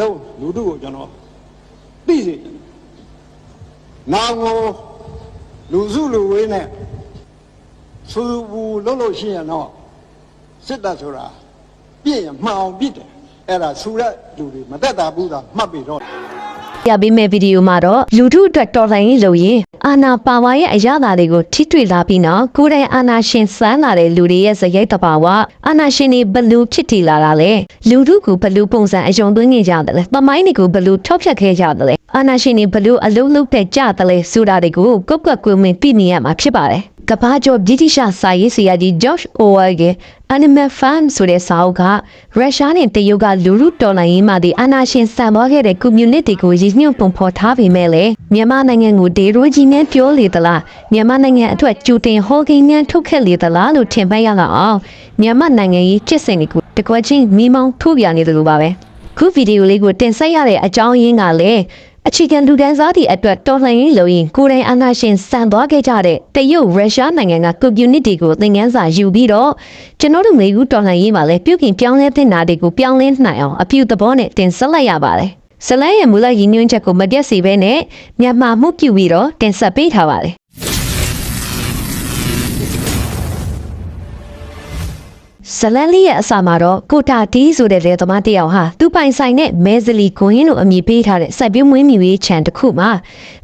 လုံးလူတို့ကိုကျွန်တော်သိစေတယ်နာကိုလူစုလူဝေးနဲ့စူဘူးလုံးလို့ရှိရင်တော့စစ်တပ်ဆိုတာပြည့်ရင်မှန်အောင်ပြစ်တယ်အဲ့ဒါဆူတဲ့လူတွေမသက်တာဘူးသာမှတ်ပြီးတော့ ပြပေးမဲ့ဗီဒီယိုမှာတော့လူထုအတွက်တော်လှန်ရေးလုပ်ရင်အာနာပါဝါရဲ့အရသာတွေကိုထိတွေ့လာပြီးနောက်ကိုယ်တိုင်အာနာရှင်စမ်းလာတဲ့လူတွေရဲ့ဇယိတ်တဘာဝအာနာရှင်တွေဘလူဖြစ်တည်လာတာလဲလူထုကဘလူပုံစံအယုံသွင်းနေကြတယ်လဲပမိုင်းတွေကိုဘလူထောက်ဖြတ်ခဲ့ကြတယ်လဲအာနာရှင်တွေဘလူအလုံးလုံးတဲ့ကြတယ်လဲဆိုတာတွေကိုကုတ်ကွက်ကွင်းမင်းပြနေရမှာဖြစ်ပါတယ် ကဘာကျော်ဗြိတိရှစာရေးဆရာကြီး Josh Orwell ရဲ့ Animal Farm ဆိုတဲ့စာအုပ်ကရုရှားနဲ့တရုတ်ကလူလူတော်လှန်ရေးမှာဒီအာနာရှင်စံပေါ်ခဲ့တဲ့ community ကိုရည်ညွှန်းပုံဖော်ထားပေမဲ့လည်းမြန်မာနိုင်ငံကိုဒေရိုကြီးနဲ့ပြောလေသလားမြန်မာနိုင်ငံအတွက်ကြိုတင်ဟောကိန်းနဲ့ထုတ်ခဲ့လေသလားလို့ထင်မှတ်ရလောက်အောင်မြန်မာနိုင်ငံရေးဖြစ်စဉ်တွေကိုတကွက်ချင်းမိမောင်းထိုးပြနေတယ်လို့ပါပဲခုဗီဒီယိုလေးကိုတင်ဆက်ရတဲ့အကြောင်းရင်းကလည်း အခြေခံလူဒန်းစားသည့်အတွက်တော်လှန်ရေးလုပ်ရင်ကိုယ်တိုင်အာဏာရှင်စံသွားခဲ့ကြတဲ့တရုတ်ရုရှားနိုင်ငံက community ကိုသင်ခန်းစာယူပြီးတော့ကျွန်တော်တို့မျိုးတော်လှန်ရေးမှာလည်းပြုပြင်ပြောင်းလဲတဲ့နာတွေကိုပြောင်းလဲနိုင်အောင်အပြုသဘောနဲ့တင်ဆက်လိုက်ရပါတယ်။ဇလန်ရဲ့မူလရည်ညွှန်းချက်ကိုမပြတ်စေဘဲနဲ့မြန်မာမှုပြုပြီးတော့တင်ဆက်ပေးထားပါတယ်။ ဇလန်လေးရဲ့အစာမှာတော့ကိုတာတီးဆိုတဲ့လေသမားတစ်ယောက်ဟာသူပိုင်ဆိုင်တဲ့မဲဇလီကွင်းလို့အမည်ပေးထားတဲ့စိုက်ပျိုးမွေးမြူရေးခြံတစ်ခုမှာ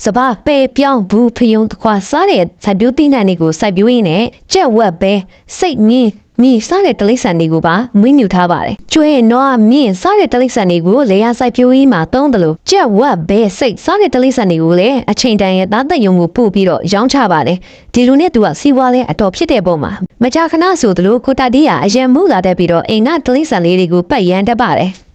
စပပဲပြောင်းဘူးဖယုံတခွာစားတဲ့စိုက်ပျိုးသီးနှံတွေကိုစိုက်ပျိုးရင်းနဲ့ကြက်ဝက်ပဲစိတ်မြင်း မြေစားတဲ့တလိษံတွေကိုပါမွေးမြူထားပါတယ်။ကျွဲနွားမြင့်စားတဲ့တလိษံတွေကိုလေယာစိုက်ပျိုးရေးမှာသုံးတယ်လို့ကြက်ဝက်ပဲစိတ်စားတဲ့တလိษံတွေကိုလည်းအချိန်တန်ရဲ့သားသက်ယုံကိုပို့ပြီးတော့ရောင်းချပါတယ်။ဒီလိုနဲ့သူကစီးပွားလဲအတော်ဖြစ်တဲ့ပုံမှာမကြာခဏဆိုသလိုကိုတာတီးကအရန်မှုလာတတ်ပြီးတော့အိမ်ကတလိษံလေးတွေကိုပတ်ရန်တတ်ပါတယ်။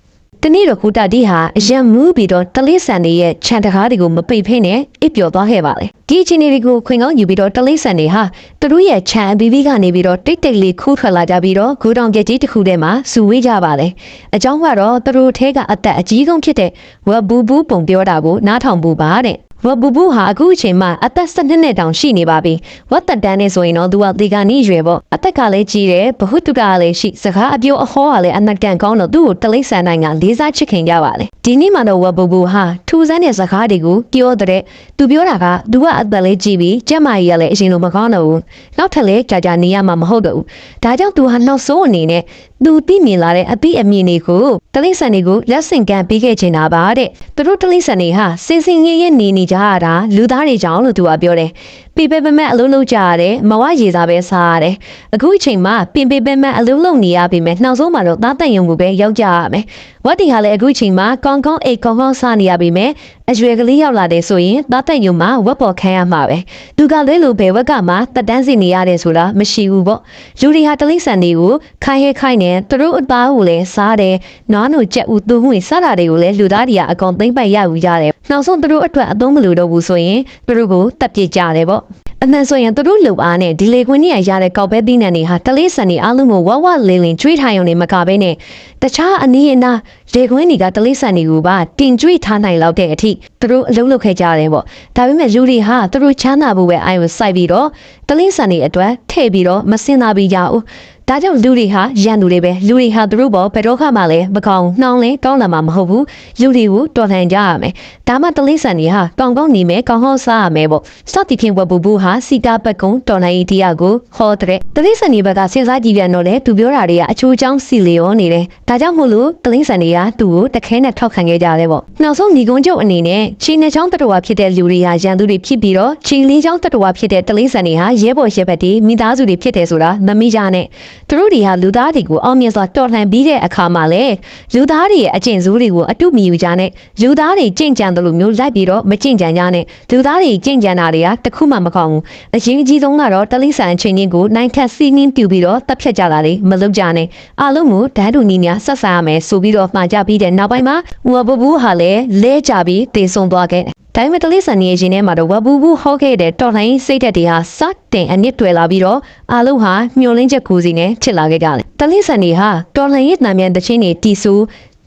တနေ့တော့ကိုတာတီဟာအရန်မူးပြီးတော့တလိဆန်တွေရဲ့ခြံတကားတွေကိုမပိတ်ဖိနဲ့အပျော်သွားခဲ့ပါလေဒီအချိန်တွေကိုခွင်ကောင်းယူပြီးတော့တလိဆန်တွေဟာသူတို့ရဲ့ခြံအပီးပီးကနေပြီးတော့တိတ်တိတ်လေးခူးထွက်လာကြပြီးတော့ဂူတောင်ပြက်ကြီးတစ်ခုထဲမှာစုဝေးကြပါလေအကြောင်းကတော့သူတို့ထဲကအသက်အကြီးဆုံးဖြစ်တဲ့ဝက်ဘူးဘူးပုံပြောတာကိုနားထောင်ဖို့ပါတဲ့ ဝဘူဘူးဟာအခုအချိန်မှအသက်၁၂နှစ်တောင်ရှိနေပါပြီ။ဝတ်သက်တန်းနေဆိုရင်တော့သူကဒီကနေ့ရွယ်ပေါ့။အသက်ကလည်းကြီးတယ်၊ဘဟုတုကလည်းရှိ၊စကားအပြောအဟောကလည်းအနက်ကန်ကောင်းတော့သူ့ကိုတလိမ့်ဆန်နိုင်ကလေးစားချစ်ခင်ကြပါလေ။ဒီနေ့မှတော့ဝဘူဘူးဟာထူဆန်းတဲ့စကားတွေကိုပြောတဲ့သူပြောတာကသူကအသက်လည်းကြီးပြီးကျမကြီးကလည်းအရင်လိုမကောင်းတော့ဘူး။နောက်ထပ်လည်းကြာကြာနေရမှာမဟုတ်တော့ဘူး။ဒါကြောင့်သူဟာနောက်ဆုံးအနေနဲ့သူသိမြင်လာတဲ့အသည့်အမြင်တွေကိုတလိမ့်ဆန်တွေကိုလက်ဆင့်ကမ်းပေးခဲ့ချင်တာပါတဲ့။သူတို့တလိမ့်ဆန်တွေဟာစင်စင်ရဲရဲနေနေကြရတာလူသားတွေကြောင့်လို့သူကပြောတယ်ပြပေပမက်အလုံးလုံးကြရတယ်မဝရေစားပဲစားရတယ်အခုအချိန်မှာပင်ပေပမက်အလုံးလုံးနေရပြီမဲ့နောက်ဆုံးမှာတော့သားတန်ယုံကိုပဲရောက်ကြရမယ်ဝတ်တီဟာလည်းအခုအချိန်မှာကောင်းကောင်းအိတ်ကောင်းကောင်းစားနေရပြီမဲ့အရွယ်ကလေးရောက်လာတယ်ဆိုရင်သားတန်ယုံမှာဝက်ပေါ်ခံရမှာပဲသူကလည်းလိုပဲဝက်ကမှတက်တန်းစီနေရတယ်ဆိုတာမရှိဘူးပေါ့လူတွေဟာတလိษံတွေကိုခိုင်းဟဲခိုင်းနေသူတို့အသားကိုလည်းစားတယ်နွားနိုကြက်ဦးသူ့ဝင်စားတာတွေကိုလည်းလူသားတွေကအကောင်သိမ့်ပိုက်ရယူကြတယ်နောက်ဆုံးသူတို့အတွက်အသုံးမလိုတော့ဘူးဆိုရင်သူတို့ကိုတပ်ပစ်ကြတယ်ပေါ့ အမှန်ဆိုရင်သူတို့လုံအားနဲ့ဒီလေခွင်းကြီးရရတဲ့ကောက်ပဲသီးနှံတွေဟာတလေးဆန်တွေအားလုံးကိုဝဝလင်းလင်းကျွေးထားရုံနဲ့မကဘဲနဲ့တခြားအနည်းအနားလေခွင်းတွေကတလေးဆန်တွေကိုပါတင်ကျွေးထားနိုင်လောက်တဲ့အထိသူတို့အလုံးလုံးခဲ့ကြတယ်ပေါ့ဒါပေမဲ့လူတွေဟာသူတို့ချမ်းသာဖို့ပဲအာရုံစိုက်ပြီးတော့တလေးဆန်တွေအတွက်ထည့်ပြီးတော့မစင်သာပြီးကြဘူး ဒါကြောင့်လူတွေဟာရန်သူတွေပဲလူတွေဟာသူတို့ဘောဘယ်တော့မှလည်းမကောင်းနှောင်းလဲကောင်းလာမှာမဟုတ်ဘူးလူတွေကိုတော်လှန်ကြရမယ်ဒါမှတလေးဆန်တွေဟာကောင်းကောင်းနေမယ်ကောင်းကောင်းစားရမယ်ပေါ့စသည်ဖြင့်ဝက်ဘူဘူဟာစီတာပက်ကုံတော်လှန်ရေးတရားကိုဟောတဲ့တလေးဆန်တွေဘက်ကစဉ်းစားကြည့်ပြန်တော့လေသူပြောတာတွေကအချိုးချောင်းစီလျောနေတယ်ဒါကြောင့်မို့လို့တလေးဆန်တွေကသူ့ကိုတခဲနဲ့ထောက်ခံခဲ့ကြတယ်ပေါ့နောက်ဆုံးညီကုန်းချုပ်အနေနဲ့ချီနေချောင်းတတော်ဖြစ်တဲ့လူတွေဟာရန်သူတွေဖြစ်ပြီးတော့ချီလေးချောင်းတတော်ဖြစ်တဲ့တလေးဆန်တွေဟာရဲဘော်ရဲဘက်တွေမိသားစုတွေဖြစ်တယ်ဆိုတာမမိကြနဲ့သူတို့တွေဟာလူသားတွေကိုအောင်မြင်စွာတော်လှန်ပြီးတဲ့အခါမှာလေလူသားတွေရဲ့အကျင့်ဆိုးတွေကိုအတုမီယူကြနဲ့လူသားတွေကြင့်ကြံတယ်လို့မျိုးလိုက်ပြီးတော့မကြင့်ကြံကြနဲ့လူသားတွေကြင့်ကြံတာတွေကတခုမှမကောင်းဘူးအရင်အကြီးဆုံးကတော့တလိษံအချင်းချင်းကိုနိုင်ခတ်စီးနှင်းပြူပြီးတော့တပ်ဖြတ်ကြတာလေမလုပ်ကြနဲ့အားလုံးကိုဓာတ်တူနီးများဆက်ဆံရမယ်ဆိုပြီးတော့မှာကြပြီးတဲ့နောက်ပိုင်းမှာဝဘဘူးဟာလည်းလဲကြပြီးတေဆုံးသွားခဲ့တယ် ဒါပေမဲ့တလေးဆန်နေရင်ထဲမှာတော့ဝဘူဘူးဟောခဲ့တဲ့တော်လှန်ရေးစိတ်ဓာတ်တွေဟာစတင်အနစ်တွယ်လာပြီးတော့အားလုံးဟာမျောလင်းချက်ကူစီနဲ့ဖြစ်လာခဲ့ကြတယ်။တလေးဆန်တွေဟာတော်လှန်ရေးတံမြန်တချင်းတွေတီဆူ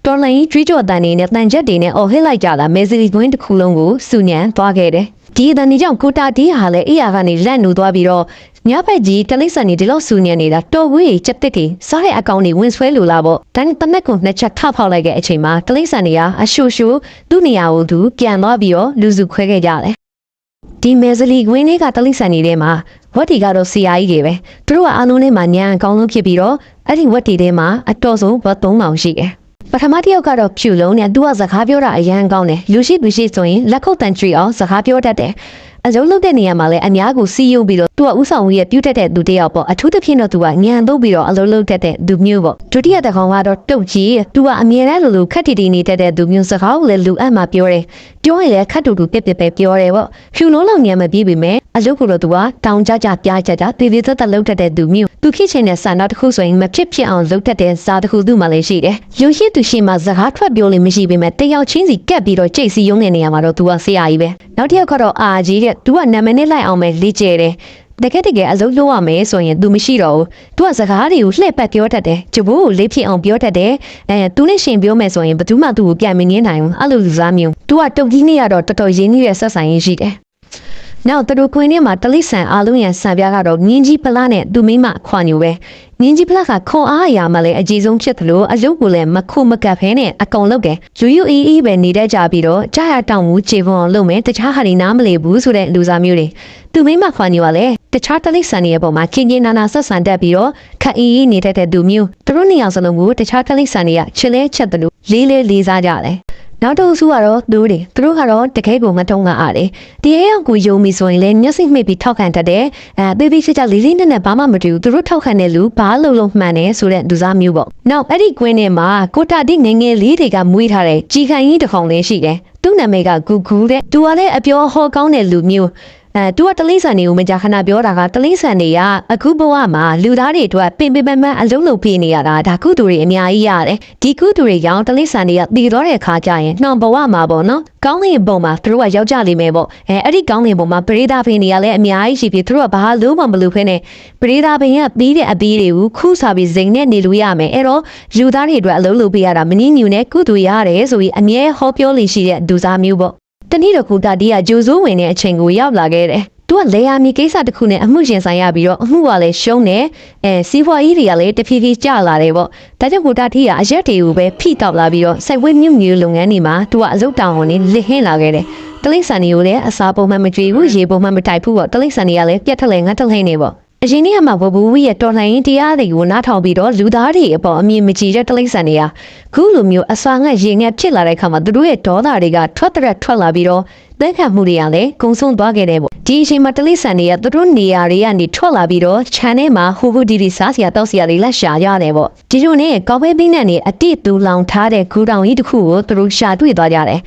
တော်လှန်ရေးကြွေးကြော်တန်တွေနဲ့တန်ချက်တွေနဲ့အော်ဟစ်လိုက်ကြတာမဲစလီကွင်းတစ်ခုလုံးကိုစုညံသွားခဲ့တယ်။ဒီအတန်ဒီကြောင့်ကိုတာတီဟာလည်းအေးရကနေလက်နူသွားပြီးတော့ ညဘက်ကြီးတလိဆန်နေဒီလောက်ဆူညံနေတာတော်ဝေးကြီးချက်တစ်တီစားတဲ့အကောင်တွေဝင်ဆွဲလိုလာပေါ့ဒါနဲ့တနက်ကိုနှစ်ချက်ထဖောက်လိုက်တဲ့အချိန်မှာတလိဆန်တွေကအရှူရှူသူ့နေရာကိုသူပြန်သွားပြီးတော့လူစုခွဲခဲ့ကြတယ်ဒီမဲဇလီကွင်းလေးကတလိဆန်တွေထဲမှာဝက်တီကတော့ဆရာကြီးတွေပဲသူတို့ကအားလုံးထဲမှာညံအကောင်ဆုံးဖြစ်ပြီးတော့အဲ့ဒီဝက်တီထဲမှာအတော်ဆုံးဝက်၃ပေါင်ရှိတယ်ပထမတစ်ယောက်ကတော့ဖြူလုံးနဲ့သူကစကားပြောတာအရန်ကောင်းတယ်လူရှိသူရှိဆိုရင်လက်ခုပ်တန်ကြွအောင်စကားပြောတတ်တယ် အလုံးလုံးတဲ့နေရာမှာလည်းအများကိုစီးယုံပြီးတော့သူကဥဆောင်ကြီးရဲ့ပြုတ်တက်တဲ့သူတစ်ယောက်ပေါ့အထူးသဖြင့်တော့သူကညံတော့ပြီးတော့အလုံးလုံးတက်တဲ့သူမျိုးပေါ့ဒုတိယတစ်ကောင်ကတော့တုတ်ကြီးသူကအမြဲတမ်းလိုလိုခက်တီတီနေတတ်တဲ့သူမျိုးစကားကိုလည်းလူအပ်မှပြောတယ်ပြောရင်လည်းခက်တူတူပြက်ပြက်ပဲပြောတယ်ပေါ့ဖြူလုံးလုံးညံမပြီးပြီမဲ့အလုပ်ကတော့သူကတောင်ကြကြပြားကြကြတေးသေးသက်သက်လုပ်တတ်တဲ့သူမျိုးသူဖြစ်ချင်တဲ့ဆန္ဒတစ်ခုဆိုရင်မဖြစ်ဖြစ်အောင်လုပ်တတ်တဲ့စားတစ်ခုသူ့မှာလည်းရှိတယ်လူရှိသူရှိမှစကားထွက်ပြောလို့မရှိပေမဲ့တယောက်ချင်းစီကက်ပြီးတော့ကြိတ်စီယုံတဲ့နေရာမှာတော့သူကဆရာကြီးပဲနောက်တစ်ယောက်ကတော့အာကြီးတဲ့သူကနာမည်နဲ့လိုက်အောင်ပဲလေ့ကျဲတယ်တကယ်တကယ်အလုပ်လုပ်ရမယ်ဆိုရင် तू မရှိတော့ဘူး။ तू ကစကားတွေကိုလှည့်ပတ်ပြောတတ်တယ်။ကျဘိုးကိုလေးဖြစ်အောင်ပြောတတ်တယ်။အဲ तू နဲ့ရှင်ပြောမယ်ဆိုရင်ဘယ်သူမှ तू ကိုပြန်မငင်းနိုင်ဘူး။အဲ့လိုလူစားမျိုး။ तू ကတုတ်ကြီးနေရတော့တော်တော်ရင်းနှီးတဲ့ဆက်ဆံရေးရှိတယ်။ နောက်သူတို့ခွင်းထဲမှာတလိဆန်အားလုံးရန်ဆံပြားကတော့မြင်းကြီးဖလားနဲ့သူမိမခွန်ယူပဲမြင်းကြီးဖလားကခွန်အားအရာမှလည်းအကြီးဆုံးဖြစ်သလိုအလုပ်ကိုလည်းမခုမကပ်ဖဲနဲ့အကုန်လုပ်တယ်လူယူအီအီပဲနေတတ်ကြပြီးတော့ကြားရတောင်မူခြေပွန်အောင်လုပ်မယ်တခြားဟာတွေနားမလည်ဘူးဆိုတဲ့လူစားမျိုးတွေသူမိမခွန်ယူကလည်းတခြားတလိဆန်တွေရဲ့ပုံမှာခင်ခင်နာနာဆက်ဆံတတ်ပြီးတော့ခက်အီအီနေတတ်တဲ့သူမျိုးသူတို့နေရာစလုံးကိုတခြားတလိဆန်တွေကချစ်လဲချက်တယ်လို့လေးလေးလေးစားကြတယ် နောက်တစ်စုကတော့သူတို့တွေသူတို့ကတော့တကယ်ကိုမထုံးကအားတယ်ဒီအရောက်ကိုယုံပြီဆိုရင်လည်းမျက်စိမှိတ်ပြီးထောက်ခံတတ်တယ်အဲသေးသေးချာချာလေးလေးနက်နက်ဘာမှမတူဘူးသူတို့ထောက်ခံတဲ့လူဘာလို့လို့မှန်တယ်ဆိုတဲ့လူစားမျိုးပေါ့နောက်အဲ့ဒီကွင်းထဲမှာကိုတာတိငယ်ငယ်လေးတွေကမွေးထားတဲ့ជីခိုင်ကြီးတစ်ကောင်လေးရှိတယ်သူ့နာမည်ကဂူဂူတဲ့သူကလည်းအပြောဟောကောင်းတဲ့လူမျိုး အဲသူကတလိဆန်တွေကိုမကြာခဏပြောတာကတလိဆန်တွေကအခုဘဝမှာလူသားတွေအတွက်ပင်ပင်ပန်းပန်းအလုံးလုံးဖြစ်နေရတာဒါကုသူတွေအများကြီးရတယ်ဒီကုသူတွေရောင်တလိဆန်တွေကတည်တော့တဲ့အခါကျရင်နှောင်ဘဝမှာပေါ့နော်ကောင်းလင်ဘုံမှာသူတို့ကရောက်ကြလိမ့်မယ်ပေါ့အဲအဲ့ဒီကောင်းလင်ဘုံမှာပရိသတ်ဖင်တွေကလည်းအများကြီးရှိပြီးသူတို့ကဘာလို့မှမလုပ်ဖ ೇನೆ ပရိသတ်ဖင်ကပြီးတဲ့အပီးတွေကိုခုစားပြီးစိန်နဲ့နေလို့ရမယ်အဲ့တော့လူသားတွေအတွက်အလုံးလုံးပေးရတာမင်းညူနဲ့ကုသူရတယ်ဆိုပြီးအမြဲဟောပြောလိရှိတဲ့ဒူစားမျိုးပေါ့ တနေ့တော့ကိုတာတီးကဂျိုဆိုးဝင်တဲ့အချိန်ကိုရောက်လာခဲ့တယ်။သူကလေယာမီကိစ္စတစ်ခုနဲ့အမှုရင်ဆိုင်ရပြီးတော့အမှုကလည်းရှုံးတယ်။အဲစီးပွားရေးတွေကလည်းတဖြည်းဖြည်းကျလာတယ်ပေါ့။ဒါကြောင့်ကိုတာတီးကအရက်တွေကိုပဲဖိတောက်လာပြီးတော့စိုက်ဝဲမြုပ်မြူလုပ်ငန်းတွေမှာသူကအလုပ်တောင်းဝင်လစ်ဟင်းလာခဲ့တယ်။တလိမ့်ဆန်တွေကိုလည်းအစာပုံမှန်မကြွေဘူးရေပုံမှန်မတိုက်ဘူးပေါ့။တလိမ့်ဆန်တွေကလည်းပြတ်ထက်လဲငတ်ထက်လဲနေပေါ့။ အရင်နေ့ကမှဝဘူဝီရဲ့တော်လှန်ရေးတရားတွေကိုနားထောင်ပြီးတော့လူသားတွေအပေါ်အမြင်မကြည်တဲ့တလိမ့်ဆန်တွေကခုလိုမျိုးအစာငတ်ရေငတ်ဖြစ်လာတဲ့အခါမှာသူတို့ရဲ့ဒေါသတွေကထွက်တဲ့ထွက်လာပြီးတော့သက်ခတ်မှုတွေကလည်းကုံဆုံးသွားခဲ့တယ်ပေါ့ဒီအချိန်မှာတလိမ့်ဆန်တွေကသူတို့နေရာတွေကနေထွက်လာပြီးတော့ခြံထဲမှာဟူဟူဒီဒီစားစရာတောက်စရာတွေလက်ရှာရတယ်ပေါ့ဒီလိုနဲ့ကောက်ပဲပင်းနဲ့နေအတိတူလောင်ထားတဲ့ဂူတောင်ကြီးတစ်ခုကိုသူတို့ရှာတွေ့သွားကြတယ်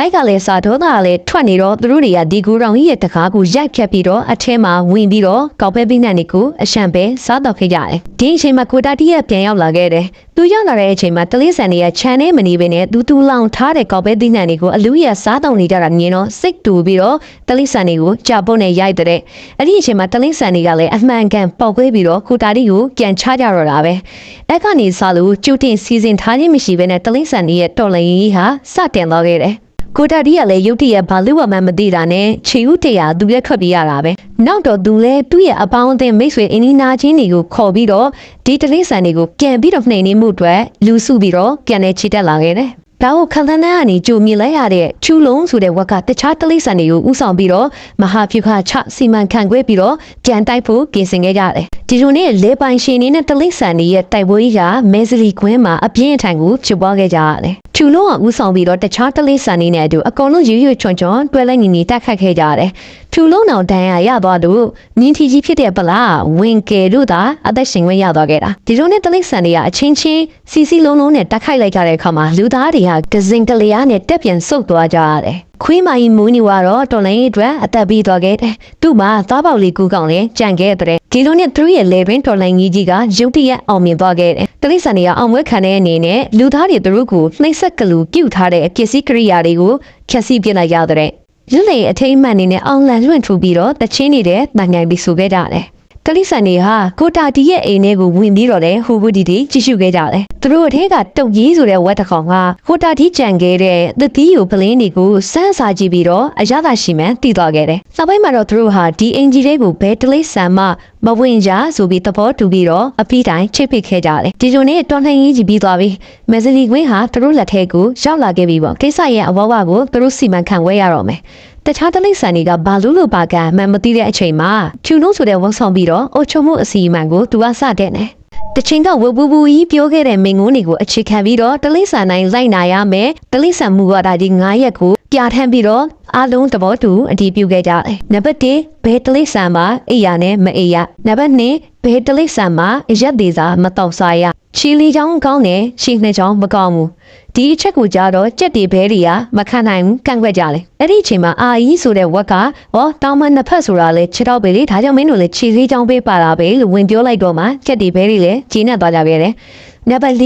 ဘိုက်ကလည်းစာဒေါသကလည်းထွက်နေတော့သူတို့တွေကဒီကူရောင်ကြီးရဲ့တကားကိုရိုက်ဖြတ်ပြီးတော့အထဲမှာဝင်ပြီးတော့ကောက်ပဲပိနံတွေကိုအရှံပဲစားတော့ခဲ့ကြတယ်။ဒီအချိန်မှာကိုတာတီးရပြန်ရောက်လာခဲ့တယ်။သူရောက်လာတဲ့အချိန်မှာတလေးဆန်တွေကခြံထဲမနေဘဲနဲ့သူတူလောင်ထားတဲ့ကောက်ပဲပိနံတွေကိုအလူရစားတော့နေကြတာမြင်တော့စိတ်တူပြီးတော့တလေးဆန်တွေကိုကြာပုတ်နဲ့ရိုက်တဲ့။အဲ့ဒီအချိန်မှာတလေးဆန်တွေကလည်းအမှန်ကန်ပေါက်ကွဲပြီးတော့ကိုတာတီကိုပြန်ချကြတော့တာပဲ။အဲ့ကနေစလို့ကျူတင်စီစဉ်ထားခြင်းမရှိဘဲနဲ့တလေးဆန်တွေရဲ့တော်လှန်ရေးဟာစတင်သွားခဲ့တယ်။ ကိုတာဒီကလည်းရုတ်တရက်ဘာလို့မှမသိတာနဲ့ခြေဦးတရာသူလည်းထွက်ပြေးရတာပဲနောက်တော့သူလည်းသူ့ရဲ့အပေါင်းအသင်းမိတ်ဆွေအင်းနီနာချင်းတွေကိုခေါ်ပြီးတော့ဒီတလေးဆန်တွေကိုပြန်ပြီးတော့နှိမ်နေမှုအတွက်လူစုပြီးတော့ပြန်လဲချီတက်လာခဲ့တယ် ဒါကိုခံသန်းတန်းကနေကြိုမြင်လိုက်ရတဲ့ချူလုံးဆိုတဲ့ဝက်ကတခြားတလိဆန်တွေကိုဥဆောင်ပြီးတော့မဟာဖြူခချစီမံခန့်ခွဲပြီးတော့ပြန်တိုက်ဖို့ပြင်ဆင်ခဲ့ကြတယ်။ဒီလိုနဲ့လေပိုင်ရှင်နေနဲ့တလိဆန်တွေရဲ့တိုက်ပွဲရာမဲဇလီကွင်းမှာအပြင်းအထန်ကိုဖြစ်ပွားခဲ့ကြရတယ်။ချူလုံးကဥဆောင်ပြီးတော့တခြားတလိဆန်တွေနဲ့အတူအကုန်လုံးရွရွချွန်ချွန်တွဲလိုက်ညီညီတိုက်ခတ်ခဲ့ကြရတယ်။ချူလုံးအောင်ဒဏ်ရာရသွားသူနင်းထီကြီးဖြစ်တဲ့ပလားဝင်ကယ်တို့သာအသက်ရှင်ခွင့်ရသွားခဲ့တာ။ဒီလိုနဲ့တလိဆန်တွေကအချင်းချင်းစီစီလုံးလုံးနဲ့တိုက်ခိုက်လိုက်ကြတဲ့အခါမှာလူသားတွေကကစင်ကလေးအားနဲ့တက်ပြန်ဆုတ်သွားကြရတယ်ခွေးမကြီးမူးနေတော့တော်လိုင်းအတွက်အသက်ပြီးသွားခဲ့တယ်။သူ့မှာသားပေါက်လေးကူးကောင်လည်းကြံခဲ့တဲ့ဒီလိုနဲ့သူရဲ့ level တော်လိုင်းကြီးကြီးကရုတ်တရက်အောင်မြင်သွားခဲ့တယ်။တလိษံတွေကအောင်ပွဲခံတဲ့အနေနဲ့လူသားတွေသူတို့ကိုနှိမ့်ဆက်ကလူပြုတ်ထားတဲ့ပစ္စည်းကိရိယာတွေကိုဖြတ်စီးပြလိုက်ရတဲ့လွတ်လေအထိမ့်မှန်နေနဲ့အောင်လန်လွင့်ထူပြီးတော့တချင်းနေတဲ့တန်ငိုင်ပြီးဆိုခဲ့ကြတယ်။ ကလိဆန်တွေဟာကိုတာတီရဲ့အိမ်ထဲကိုဝင်ပြီးတော့လေဟိုဘူးဒီတီကြည့်ရှုခဲ့ကြတယ်။သူတို့အထက်ကတုတ်ကြီးဆိုတဲ့ဝက်တစ်ကောင်ကကိုတာတီကြံခဲ့တဲ့သတိကိုပလင်းတွေကိုစမ်းစာကြည့်ပြီးတော့အရသာရှိမှန်းတည်သွားခဲ့တယ်။နောက်ပိုင်းမှာတော့သူတို့ဟာဒီအင်ဂျီလေးကိုဘဲတလေးဆန်မှမဝင်ကြဆိုပြီးသဘောတူပြီးတော့အဖိတိုင်းချိတ်ပိတ်ခဲ့ကြတယ်ဒီလိုနဲ့တော်လှန်ရေးကြီးပြီးသွားပြီမက်ဇလီကွင်းဟာသူတို့လက်ထဲကိုရောက်လာခဲ့ပြီပေါ့ကိစ္စရဲ့အဝဝကိုသူတို့စီမံခန့်ခွဲရတော့မယ် တခြားတလိမ့်ဆန်တွေကဘာလို့လို့ပါကမှန်မသိတဲ့အချိန်မှာဖြူလုံးဆိုတဲ့ဝက်ဆောင်ပြီးတော့အိုချုံမှုအစီအမံကိုသူကစတဲ့နေတချင်းကဝပူပူကြီးပြောခဲ့တဲ့မင်ငုံးတွေကိုအခြေခံပြီးတော့တလိမ့်ဆန်တိုင်းလိုက်နာရမယ်တလိမ့်ဆန်မှုကဒါဒီ9ရက်ကိုပြဋ္ဌာန်းပြီးတော့အားလုံးသဘောတူအတည်ပြုခဲ့ကြတယ်နံပါတ်1ဘယ်တလိမ့်ဆန်မှာအိယာနဲ့မအိယာနံပါတ်2ဘယ်တလိမ့်ဆန်မှာအရက်သေးစာမတော့စားရ ချီလီချောင်းကောင်းတယ်ရှီနှစ်ချောင်းမကောင်းဘူးဒီအချက်ကိုကြားတော့ကြက်တီဘဲတွေကမခံနိုင်ဘူးကန့်ကွက်ကြတယ်အဲ့ဒီအချိန်မှာအာကြီးဆိုတဲ့ဝက်ကဟောတောင်းမနှစ်ဖက်ဆိုတာလေခြေတော့ပဲလေဒါကြောင့်မင်းတို့လေခြေစည်းချောင်းပေးပါတာပဲလို့ဝင်ပြောလိုက်တော့မှကြက်တီဘဲတွေလည်းဂျင်းနဲ့သွားကြပြန်တယ်နံပါတ်4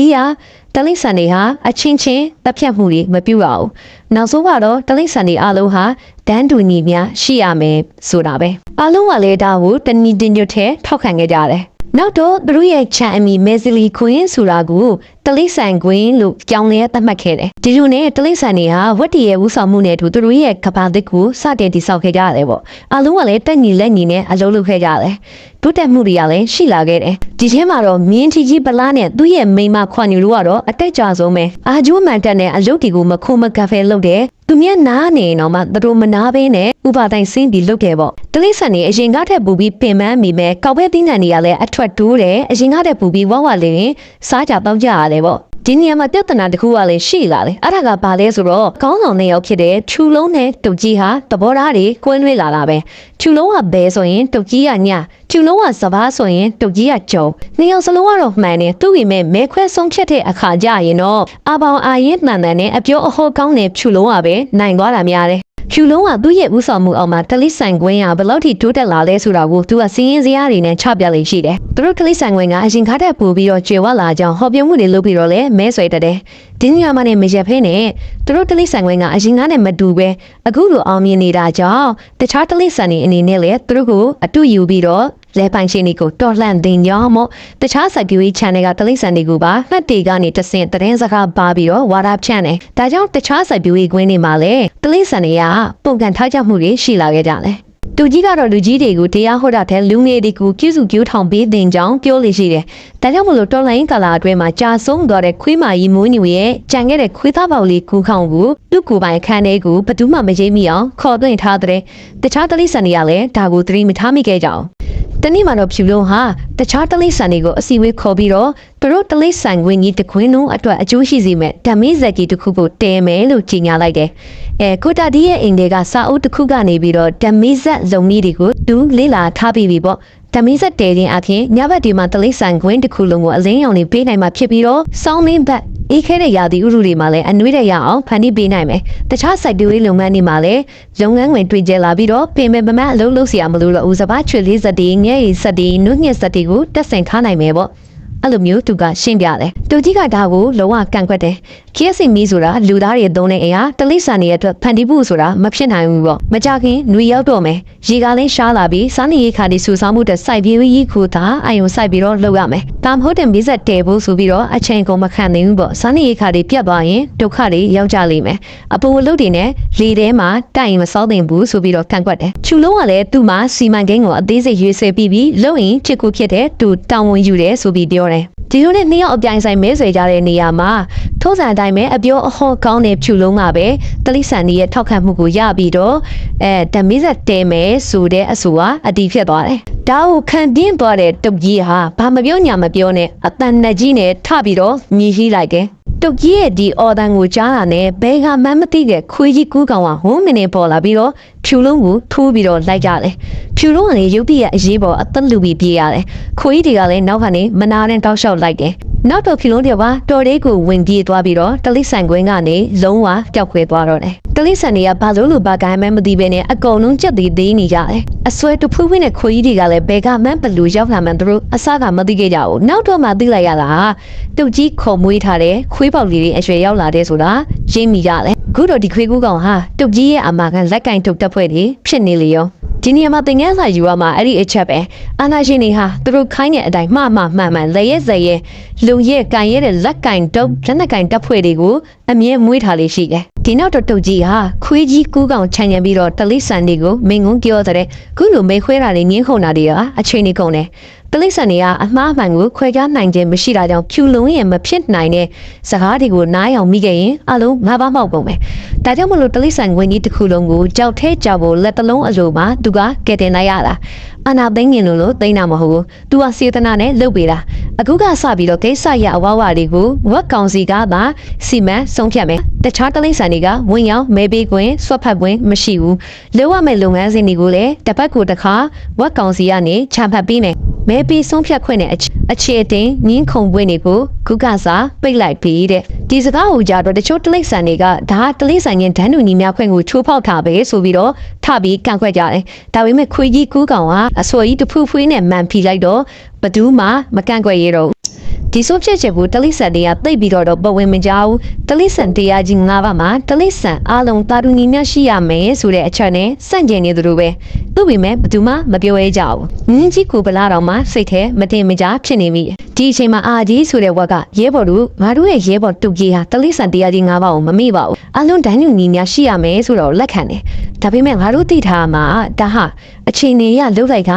ကတလိမ့်ဆန်တွေဟာအချင်းချင်းတပ်ဖြတ်မှုတွေမပြုရအောင်နောက်ဆုံးကတော့တလိမ့်ဆန်တွေအားလုံးဟာဒန်းတူညီများရှိရမယ်ဆိုတာပဲအားလုံးကလည်းဒါကိုတဏီတင်ညွတ်ထဲထောက်ခံခဲ့ကြတယ် နောက်တော့သူတို့ရဲ့ချန်အမီမဲဇလီခွင်းဆိုတာကိုတလိဆန်ခွင်းလို့ကြောင်းလဲသတ်မှတ်ခဲ့တယ်ဒီလိုနဲ့တလိဆန်တွေဟာဝတ်တည်ရဲ့ဝူဆောင်မှုနဲ့အတူသူတို့ရဲ့ကဘာသစ်ကိုစတင်တည်ဆောက်ခဲ့ကြရတယ်ပေါ့အလုံးကလည်းတက်ညီလက်ညီနဲ့အလုံးလုပ်ခဲ့ကြတယ်တိုးတက်မှုတွေကလည်းရှိလာခဲ့တယ်ဒီထဲမှာတော့မြင်းထီကြီးပလားနဲ့သူ့ရဲ့မိန်းမခွန်ညူတို့ကတော့အတက်ကြဆုံးပဲအာဂျိုးမန်တက်နဲ့အလုပ်တီကိုမခုံမကဖဲလုပ်တယ် သူမြတ်နားနေတော့မှသူတို့မနာဘဲနဲ့ဥပတိုင်းဆင်းပြီးလုပ်တယ်ပေါ့တလိဆန်နေအရင်ကထက်ပူပြီးပင်ပန်းမိမဲ့ကောက်ပဲတင်းတန်တွေကလည်းအထွက်တိုးတယ်အရင်ကထက်ပူပြီးဝဝလေးရင်စားကြတောက်ကြရတယ်ပေါ့ ဒီနေရာမှာပြဿနာတစ်ခုကလည်းရှိလာတယ်အဲ့ဒါကဘာလဲဆိုတော့ကောင်းဆောင်နှစ်ယောက်ဖြစ်တဲ့ထူလုံးနဲ့တုတ်ကြီးဟာသဘောထားတွေကွဲလွဲလာတာပဲထူလုံးကဘဲဆိုရင်တုတ်ကြီးကညထူလုံးကစဘာဆိုရင်တုတ်ကြီးကကြုံနှစ်ယောက်စလုံးကတော့မှန်တယ်သူ့ဝိမဲ့မဲခွဲဆုံးဖြတ်တဲ့အခါကြရင်တော့အပေါင်အာရင်တန်တန်နဲ့အပြောအဟောကောင်းတဲ့ဖြူလုံးကပဲနိုင်သွားတာများတယ် ဖြူလုံးကသူ့ရဲ့ဥဆောင်မှုအောက်မှာတလိဆိုင်ခွင်းကဘယ်လောက်ထိတိုးတက်လာလဲဆိုတာကိုသူကစီးရင်စရာတွေနဲ့ချပြလိမ့်ရှိတယ်။သူတို့တလိဆိုင်ခွင်းကအရင်ခါတဲ့ပူပြီးတော့ကျွေဝလာကြောင်းဟောပြောမှုတွေလုပ်ပြီးတော့လဲမဲဆွဲတတ်တယ်။ ဒီညမှာနဲ့မရက်ဖဲနဲ့သူတို့တလိဆိုင်ခွင်းကအရင်ကနဲ့မတူပဲအခုလိုအောင်မြင်နေတာကြောင့်တခြားတလိဆိုင်တွေအနေနဲ့လဲသူတို့ကိုအတူယူပြီးတော့လဲပိုင်ရှင်တွေကိုတော်လှန်တင်ကြောင်းမို့တခြားစိုက်ပျိုးရေး channel ကတလိမ့်ဆန်တွေကိုပါမှတ်တေကနေတဆင့်သတင်းစကားပါပြီးတော့ဝါဒဖြန့်တယ်။ဒါကြောင့်တခြားစိုက်ပျိုးရေးကွင်းတွေမှာလည်းတလိမ့်ဆန်တွေကပုံကန်ထားကြမှုတွေရှိလာခဲ့ကြတယ်။ သူကြီးကတော့လူကြီးတွေကိုတရားဟောတာတဲ့လူငယ်တွေကိုကျူးစုကျူးထောင်ပေးတင်ကြောင်းပြောလို့ရှိတယ်။ဒါကြောင့်မလို့တော်လိုင်းကာလာအတွင်းမှာကြာဆုံးသွားတဲ့ခွေးမာကြီးမွေးညူရဲ့ကြံခဲ့တဲ့ခွေးသားပေါက်လေးကူခေါင်ကိုသူ့ကိုယ်ပိုင်ခန်းထဲကိုဘယ်သူမှမရိပ်မိအောင်ခေါ်သွင်းထားတဲ့တခြားတလိဆန်တွေကလည်းဒါကိုသတိမထားမိခဲ့ကြအောင်။တနေ့မှတော့ဖြူလုံးဟာတခြားတလိဆန်တွေကိုအစီအဝေးခေါ်ပြီးတော့ ပရိုတလိဆိုင်ဝင်ကြီးတခွင်းတို့အတွက်အကျိုးရှိစေမဲ့ဓမေးဇက်ကြီးတစ်ခုကိုတင်မယ်လို့ကြေညာလိုက်တယ်။အဲကိုတာဒီရဲ့အိမ်တွေကစာအုပ်တစ်ခုကနေပြီးတော့ဓမေးဇက်ဇုံကြီးတွေကိုသူလေ့လာထားပြီးပြီပေါ့။ဓမေးဇက်တဲခြင်းအပြင်ညဘက်ဒီမှာတလိဆိုင်ခွင်းတစ်ခုလုံးကိုအလင်းရောင်တွေပေးနိုင်မှာဖြစ်ပြီးတော့စောင်းလင်းဘက်အေးခဲတဲ့ရာသီဥတုတွေမှာလည်းအနှွေးတဲ့ရအောင်ဖန်တီးပေးနိုင်မယ်။တခြား site တွေလုပ်ငန်းတွေမှာလည်းလုပ်ငန်းဝင်တွေ့ကြလာပြီးတော့ပင်မပမအလုပ်လုပ်စရာမလိုတော့ဦးစပါချွေလေးစက်တွေငဲ့ရီစက်တွေနှုတ်ညက်စက်တွေကိုတက်ဆင်ထားနိုင်မယ်ပေါ့။ အဲ့လိုမျိုးသူကရှင်းပြတယ်။တူကြီးကဒါကိုလုံးဝကန့်ကွက်တယ်။ KSC မီးဆိုတာလူသားတွေသုံးတဲ့အရာတလိဆန်တွေအတွက်ဖန်တီးဖို့ဆိုတာမဖြစ်နိုင်ဘူးပေါ့။မကြခင်ຫນွေရောက်တော့မယ်။ရေကလည်းရှားလာပြီးစားနေရိတ်ခါတွေစူဆောင်းမှုတဲ့စိုက်ပြေးကြီးခုသာအယုံစိုက်ပြီးတော့လုပ်ရမယ်။ဒါမဟုတ်တဲ့မီးဆက်တဲဖို့ဆိုပြီးတော့အချိန်ကုန်မခံနိုင်ဘူးပေါ့။စားနေရိတ်ခါတွေပြတ်သွားရင်ဒုက္ခတွေရောက်ကြလိမ့်မယ်။အပူအလုတ်တွေနဲ့လေထဲမှာတိုင်ရင်မစောသင့်ဘူးဆိုပြီးတော့ကန့်ကွက်တယ်။ချူလုံးကလည်းသူ့မှာစီမံကိန်းကိုအသေးစိတ်ရွေးဆဲပြီးပြီးလုံရင်ချစ်ကူဖြစ်တဲ့သူတောင်းဝန်ယူတယ်ဆိုပြီးပြောတယ်။ဒီလိုနဲ့နှစ်ယောက်အပြိုင်ဆိုင်မဲဆွေကြတဲ့နေရာမှာထိုးစံအတိုင်းပဲအပြောအဟောကောင်းတဲ့ဖြူလုံးကပဲတလိဆန်ကြီးရဲ့ထောက်ခံမှုကိုရပြီးတော့အဲဓမီဇက်တဲမဲဆိုတဲ့အဆိုကအတီးဖြစ်သွားတယ်။ဒါကိုခံတင်းသွားတဲ့တုတ်ကြီးဟာဘာမပြောညာမပြောနဲ့အတန်နဲ့ကြီးနဲ့ထပြီးတော့မြည်ရှိလိုက်တယ်။ တုတ်ကြီးရဲ့ဒီအော်တန်ကိုကြားတာနဲ့ဘဲကမမ်းမသိတဲ့ခွေးကြီးကူးကောင်ကဟိုးမနေပေါ်လာပြီးတော့ဖြူလုံးကိုထိုးပြီးတော့လိုက်ကြတယ်။ဖြူလုံးကလည်းရုပ်တရက်အရေးပေါ်အသက်လူပြီးပြေးရတယ်။ခွေးကြီးတွေကလည်းနောက်ကနေမနာနဲ့တောက်လျှောက်လိုက်တယ်။ နောက်တော့ဖြူလုံးတွေကတော်လေးကိုဝင်ပြေးသွားပြီးတော့တလိဆန်ကွင်းကနေလုံးဝပျောက်ခွဲသွားတော့တယ်။တလိဆန်တွေကဘာလို့လို့ဘာကိုင်းမှမသိဘဲနဲ့အကုန်လုံးကြက်သေးသေးနေကြတယ်။အစွဲတဖူးဖူးနဲ့ခွေးကြီးတွေကလည်းဘယ်ကမှဘလူရောက်လာမှန်းသူတို့အစကမသိခဲ့ကြဘူး။နောက်တော့မှသိလိုက်ရတာတုတ်ကြီးခုံမွေးထားတဲ့ခွေးပေါက်လေးတွေအရွယ်ရောက်လာတဲ့ဆိုတာရင်းမိကြတယ်။အ ခုတော့ဒီခွေးကူးကောင်ဟာတုတ်ကြီးရဲ့အမာခံလက်ကင်တုတ်တက်ဖွဲ့တွေဖြစ်နေလေရောဒီနေရာမှာသင်ငန်းစာယူရမှာအဲ့ဒီအချက်ပဲအာနာရှင်တွေဟာသူတို့ခိုင်းတဲ့အတိုင်းမှားမှားမှန်မှန်လက်ရဲစရဲလုံရဲကန်ရဲတဲ့လက်ကင်တုတ်လက်နက်ကင်တက်ဖွဲ့တွေကိုအမြဲမွေးထားလေးရှိတယ်ဒီနောက်တော့တုတ်ကြီးဟာခွေးကြီးကူးကောင်ခြံရံပြီးတော့တလိဆန်တွေကိုမင်ငုံပြောတဲ့ခုလိုမေခွဲတာတွေငင်းခုန်တာတွေဟာအချိန်ကြီးကုန်တယ် တလိဆန်တွေကအမှားအမှန်ကိုခွဲခြားနိုင်ခြင်းမရှိတာကြောင့်ဖြူလုံးရင်မဖြစ်နိုင်တဲ့စကားတွေကိုနားယောင်မိခဲ့ရင်အလုံးငါးပါးမောက်ကုန်ပဲဒါကြောင့်မလို့တလိဆန်ဝင်ကြီးတစ်ခုလုံးကိုကြောက်ထဲကြောက်ဖို့လက်တလုံးအလိုမှာသူကကဲတင်လိုက်ရတာ အနာသိငင်လို့လို့သိနေတာမဟုတ်ဘူးသူကစေတနာနဲ့လှုပ်ပေးတာအခုကစပြီးတော့ကိစ္စရအဝဝတွေကိုဝက်ကောင်စီကသာစီမံဆုံးဖြတ်မယ်တခြားတလိဆန်တွေကဝင်ရောက်မဲပေးခွင့်ဆွတ်ဖက်ခွင့်မရှိဘူးလိုရမယ့်လုပ်ငန်းစဉ်တွေကိုလည်းတစ်ပတ်ကိုတစ်ခါဝက်ကောင်စီကနေချန်ဖတ်ပေးမယ်မဲပေးဆုံးဖြတ်ခွင့်နဲ့အချအခြေအတင်ငင်းခုန်ပွင့်တွေကိုခုကစားပိတ်လိုက်ပြီတဲ့ဒီစကားကိုကြားတော့တချို့တလိဆန်တွေကဒါဟာတလိဆန်ချင်းဒန်းတူညီများခွင့်ကိုချိုးဖောက်တာပဲဆိုပြီးတော့ထပြီးကန့်ကွက်ကြတယ်ဒါပေမဲ့ခွေကြီးကူးကောင်ကအစော်ကြီးတဖူးဖွေးနဲ့မှန်ဖီလိုက်တော့ဘသူမှမကန့်ကွက်ရတော့ဘူး ဒီဆိုဖြစ်ချက်ကိုတလိဆန်တွေကသိပ်ပြီးတော့တော့ပဝင်မကြဘူးတလိဆန်တရားကြီး၅ပါးမှာတလိဆန်အလုံးတာတူညီမျှရှိရမယ်ဆိုတဲ့အချက်နဲ့စန့်ကျင်နေသလိုပဲသူ့ပေမဲ့ဘယ်သူမှမပြောရဲကြဘူးငင်းကြီးကိုဗလာတော်မှာစိတ်ထဲမတင်မကြဖြစ်နေပြီဒီအချိန်မှာအာကြီးဆိုတဲ့ဝက်ကရဲဘော်တို့ငါတို့ရဲ့ရဲဘော်တုတ်ကြီးဟာတလိဆန်တရားကြီး၅ပါးကိုမမေ့ပါဘူးအလုံးတန်းတူညီမျှရှိရမယ်ဆိုတော့လက်ခံတယ်ဒါပေမဲ့ငါတို့သိထားမှာဒါဟာ အချိန်နေရလှုပ်လိုက်က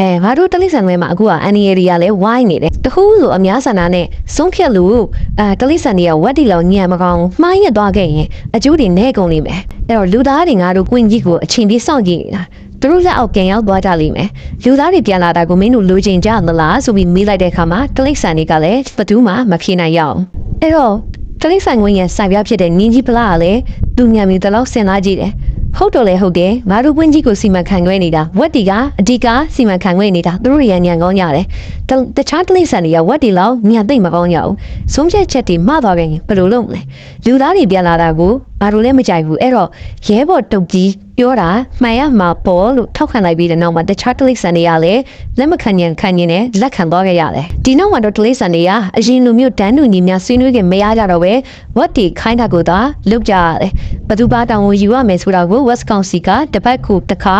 အဲငါတို့တလိဆန်ဝဲမှာအခုကအန်နီရီကလည်းဝိုင်းနေတယ်တခုဆိုအများဆန္ဒနဲ့ဆုံးဖြတ်လို့အဲတလိဆန်တွေကဝက်တီလောင်ညံမကောင်းမှားရက်သွားခဲ့ရင်အကျိုးတွေနဲ့ကုန်လိမ့်မယ်အဲ့တော့လူသားတွေငါတို့ကွင်းကြီးကိုအချိန်ပြည့်စောင့်ကြည့်နေတာသူတို့လက်အောက်ပြန်ရောက်သွားကြလိမ့်မယ်လူသားတွေပြန်လာတာကိုမင်းတို့လိုချင်ကြမလားဆိုပြီးမေးလိုက်တဲ့အခါမှာတလိဆန်တွေကလည်းဘသူမှမဖြေနိုင်ရအောင်အဲ့တော့တလိဆန်ဝင်ရဲ့စိုက်ပြဖြစ်တဲ့နင်းကြီးဖလားကလည်းသူညံမီတလောက်ဆင်လာကြည့်တယ် ဟုတ်တော့လေဟုတ်တယ်ငါတို့ပွင့်ကြီးကိုစီမံခန့်ခွဲနေတာဝက်တီကအဓိကစီမံခန့်ခွဲနေတာသူတို့ရညံကောင်းကြတယ်တတခြားတလိဆန်တွေကဝက်တီလောက်ညံသိမ့်မကောင်းကြဘူးဆုံးဖြတ်ချက်တွေမှသွားခဲ့ရင်ဘယ်လိုလုပ်မလဲလူသားတွေပြန်လာတာကိုငါတို့လည်းမကြိုက်ဘူးအဲ့တော့ရဲဘော်တုတ်ကြီးပြောတာမှန်ရမှာပေါ်လို့ထောက်ခံလိုက်ပြီးတဲ့နောက်မှာတခြားတလိဆန်တွေကလည်းလက်မခံညံခံညင်နဲ့လက်ခံသွားခဲ့ရတယ်ဒီနောက်မှာတော့တလိဆန်တွေကအရင်လူမျိုးတန်းတူညီများဆွေးနွေးခင်မရကြတော့ပဲဝက်တီခိုင်းတာကိုသာလုပ်ကြရတယ်ဘသူပါတောင်ကိုယူရမယ်ဆိုတာကို West Council ကတပတ်ခုတစ်ခါ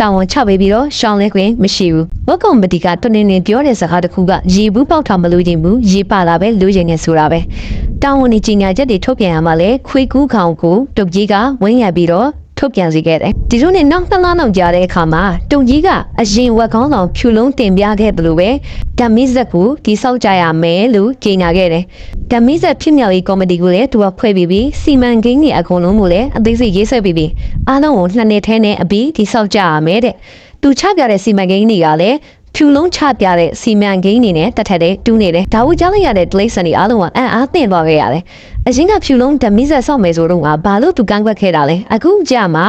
တာဝန်ချပေးပြီးတော့ရှောင်းလဲခွင့်မရှိဘူး။ Work Committee ကတနေနေပြောတဲ့စကားတစ်ခုကရေဘူးပေါက်ထောင်မလို့ခြင်းဘူးရေပါလာပဲလိုချင်နေဆိုတာပဲ။တာဝန်ကြီးကြီးညာချက်တွေထုတ်ပြန်ရမှာလဲခွေးကူးခေါင်ကိုတုတ်ကြီးကဝင်းရပြီးတော့ထုတ်ပြန်စီခဲ့တယ်။ဒီလိုနဲ့နောက်နှစ်လနောက်ကြာတဲ့အခါမှာတုံကြီးကအရင်ဝက်ကောင်းဆောင်ဖြူလုံးတင်ပြခဲ့တယ်လို့ပဲဓမ္မိဇက်ကိုဒီဆောက်ကြရမယ်လို့ကြေညာခဲ့တယ်။ဓမ္မိဇက်ဖြစ်မြောက်ရေးကော်မတီကိုလည်းသူကဖွဲ့ပြီးပြီးစီမံကိန်းတွေအကုန်လုံးကိုလည်းအသေးစိတ်ရေးဆွဲပြီးပြီးအားလုံးကိုနှစ်နှစ်ထဲနဲ့အပြီးဒီဆောက်ကြရမယ်တဲ့။သူချပြတဲ့စီမံကိန်းတွေကလည်း ဖြူလုံးချပြတဲ့စီမံကိန်းတွေနဲ့တက်ထက်တဲ့တူးနေတယ်။ဒါဝကြားလိုက်ရတဲ့ delay စံတွေအားလုံးကအံ့အားသင့်သွားခဲ့ရတယ်။အရင်ကဖြူလုံးဓမ္မိဇက်ဆောက်မယ်ဆိုတော့ကဘာလို့သူကန့်ကွက်ခဲ့တာလဲ။အခုကြမှာ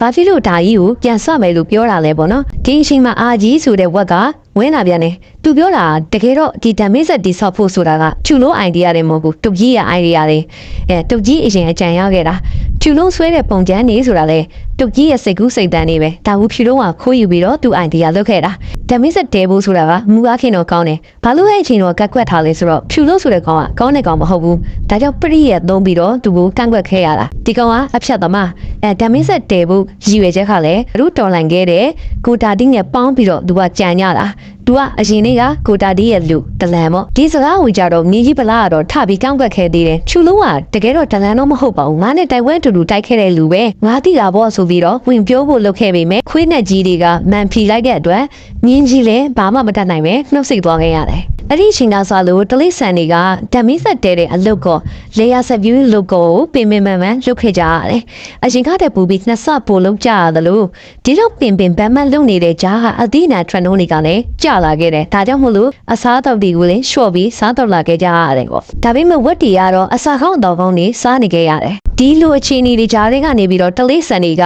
ဘာဖြစ်လို့ဒါကြီးကိုပြန်ဆောက်မယ်လို့ပြောတာလဲပေါ့နော်။ဒီအချိန်မှာအာကြီးဆိုတဲ့ဝက်ကဝင်လာပြန်တယ်။သူပြောတာတကယ်တော့ဒီဓမ္မိဇက်ဒီဆောက်ဖို့ဆိုတာကဖြူလုံး idea တွေမဟုတ်ဘူး။တုတ်ကြီးရဲ့ idea တွေ။အဲတုတ်ကြီးအရင်အကြံရခဲ့တာ။ ဖြူလုံးဆွဲတဲ့ပုံကျန်းနေဆိုတာလေတုတ်ကြီးရဲ့စိတ်ကူးစိတ်တန်းနေပဲ။ဒါဘူးဖြူလုံးကခိုးယူပြီးတော့သူ idea လုပ်ခဲ့တာ။ဓမ္မိဇက်တဲဖို့ဆိုတာကမူအားခင်တော့ကောင်းတယ်။ဘာလို့အဲ့အချိန်တော့ကက်ကွက်ထားလဲဆိုတော့ဖြူလို့ဆိုတဲ့ကောင်ကကောင်းတဲ့ကောင်မဟုတ်ဘူး။ဒါကြောင့်ပရိရဲ့သုံးပြီးတော့သူကိုကန့်ကွက်ခဲ့ရတာ။ဒီကောင်ကအဖြတ်သမားအဲဓမ္မိဇက်တဲဖို့ရည်ရွယ်ချက်ကလည်းသူတော်လှန်ခဲ့တဲ့ကိုတာတင်းနဲ့ပေါင်းပြီးတော့သူကကြံရတာ။ သူကအရင်နေ့ကကိုတာဒီရဲ့လူဒလန်ပေါ့ဒီစကားကိုကြတော့မြင်းကြီးပလာကတော့ထပြီးကောင်းကွက်ခဲ့သေးတယ်ချူလုံးကတကယ်တော့ဒလန်တော့မဟုတ်ပါဘူးငါနဲ့တိုင်ဝမ်တူတူတိုက်ခဲ့တဲ့လူပဲငါသိတာပေါ့ဆိုပြီးတော့ဝင်ပြောဖို့လုပ်ခဲ့ပေမဲ့ခွေးနဲ့ကြီးတွေကမန်ဖီလိုက်တဲ့အတွက်မြင်းကြီးလည်းဘာမှမတတ်နိုင်ပဲနှုတ်ဆက်သွားခဲ့ရတယ် အဲ့ဒီအချိန်ကစားလို့တလိဆန်တွေကဓမ္မိဆက်တဲတဲ့အလုတ်ကောလေယာဆက်ဗျူးလုတ်ကောကိုပင်ပင်ပန်းပန်းလုပ်ခဲ့ကြရတယ်။အရင်ကတည်းကပူပြီးနှစ်ဆပိုလုပ်ကြရတယ်လို့ဒီတော့ပင်ပင်ပန်းပန်းလုပ်နေတဲ့ကြားကအသီးနာထရန်နိုးတွေကလည်းကြာလာခဲ့တယ်။ဒါကြောင့်မို့လို့အစားအသောက်တွေကိုလည်းလျှော့ပြီးစားတော့လာခဲ့ကြရတယ်ပေါ့။ဒါပေမဲ့ဝက်တီကတော့အစာကောင်းအတော်ကောင်းနေစားနေခဲ့ရတယ်။ဒီလိုအခြေအနေတွေကြားထဲကနေပြီးတော့တလိဆန်တွေက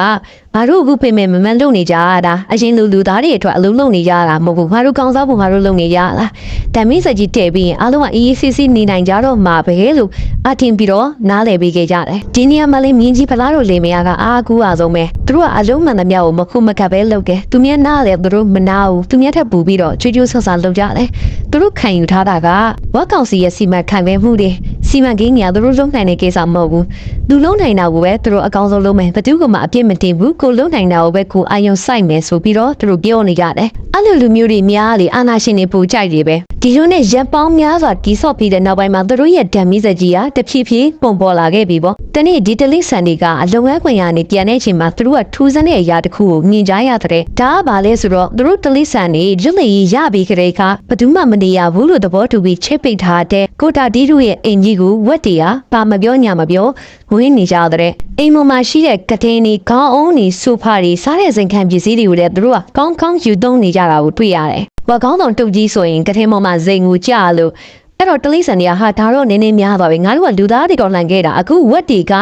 ငါတို့အခုပြင်မဲ့မမန်လုပ်နေကြရတာအရင်လူလူသားတွေအတွက်အလုံးလုံးနေကြတာမဟုတ်ဘူးငါတို့ကောင်းစားဖို့ငါတို့လုပ်နေကြတာဓမ္မိစကြီးတဲ့ပြီးရင်အားလုံးကအေးအေးဆေးဆေးနေနိုင်ကြတော့မှာပဲလို့အထင်ပြီးတော့နားလည်ပေးခဲ့ကြတယ်ဒီနေရာမှာလေးမြင်းကြီးဖလားတို့လေမယားကအားကူအားဆုံးပဲသူတို့ကအလုံးမှန်သမျှကိုမခုမကပ်ပဲလုပ်တယ်သူမြတ်နားတယ်သူတို့မနာဘူးသူမြတ်ထက်ပူပြီးတော့ချွေးချွေးဆဆလုပ်ကြတယ်သူတို့ခံယူထားတာကဝက်ကောင်စီရဲ့စီမံခန့်ခွဲမှုတွေ စီစီမံကိန်းကြီးကသူတို့လုံးနိုင်တဲ့ကိစ္စမဟုတ်ဘူးသူလုံးနိုင်တာကိုပဲသူတို့အကောင်းဆုံးလုပ်မယ်ဘယ်သူကမှအပြစ်မတင်ဘူးကိုလုံးနိုင်တာကိုပဲကိုအာယုံစိုက်မယ်ဆိုပြီးတော့သူတို့ပြောနေကြတယ်အဲ့လိုလူမျိုးတွေများလေအာနာရှင်တွေပူကြိုက်တွေပဲဒီလိုနဲ့ရပ်ပေါင်းများစွာတီဆော့ပြီးတဲ့နောက်ပိုင်းမှာသူတို့ရဲ့ဓာတ်မီးစက်ကြီးကတဖြည်းဖြည်းပုံပေါ်လာခဲ့ပြီပေါ့တနေ့ဒီတလိဆန်တွေကအလုံငန်းခွင်ရနေပြန်တဲ့အချိန်မှာသူတို့ကထူးဆန်းတဲ့အရာတစ်ခုကိုမြင်ကြရတဲ့ဒါကဘာလဲဆိုတော့သူတို့တလိဆန်တွေလွတ်လပ်ရေးရပြီးကြတဲ့အခါဘယ်သူမှမနေရဘူးလို့သဘောတူပြီးချိတ်ပိတ်ထားတဲ့ကိုတာတီတို့ရဲ့အင်ကြီးကိုဝက်တီကဘာမပြောညာမပြောဝင်းနေကြတဲ့အိမ်ပေါ်မှာရှိတဲ့ကတင်းတွေခေါင်းအုံးတွေဆိုဖာတွေစားတဲ့စင်ခံပစ္စည်းတွေကိုလည်းသူတို့ကကောင်းကောင်းယူသုံးနေကြတာကိုတွေ့ရတယ်။ဘာကောင်းဆောင်တုတ်ကြီးဆိုရင်ကတင်းပေါ်မှာဇိမ်ကိုကြာလို့အဲ့တော့တလိဆန်တွေကဟာဒါတော့နည်းနည်းများသွားပြီငါတို့ကလူသားတွေတော်လှန်ခဲ့တာအခုဝက်တီက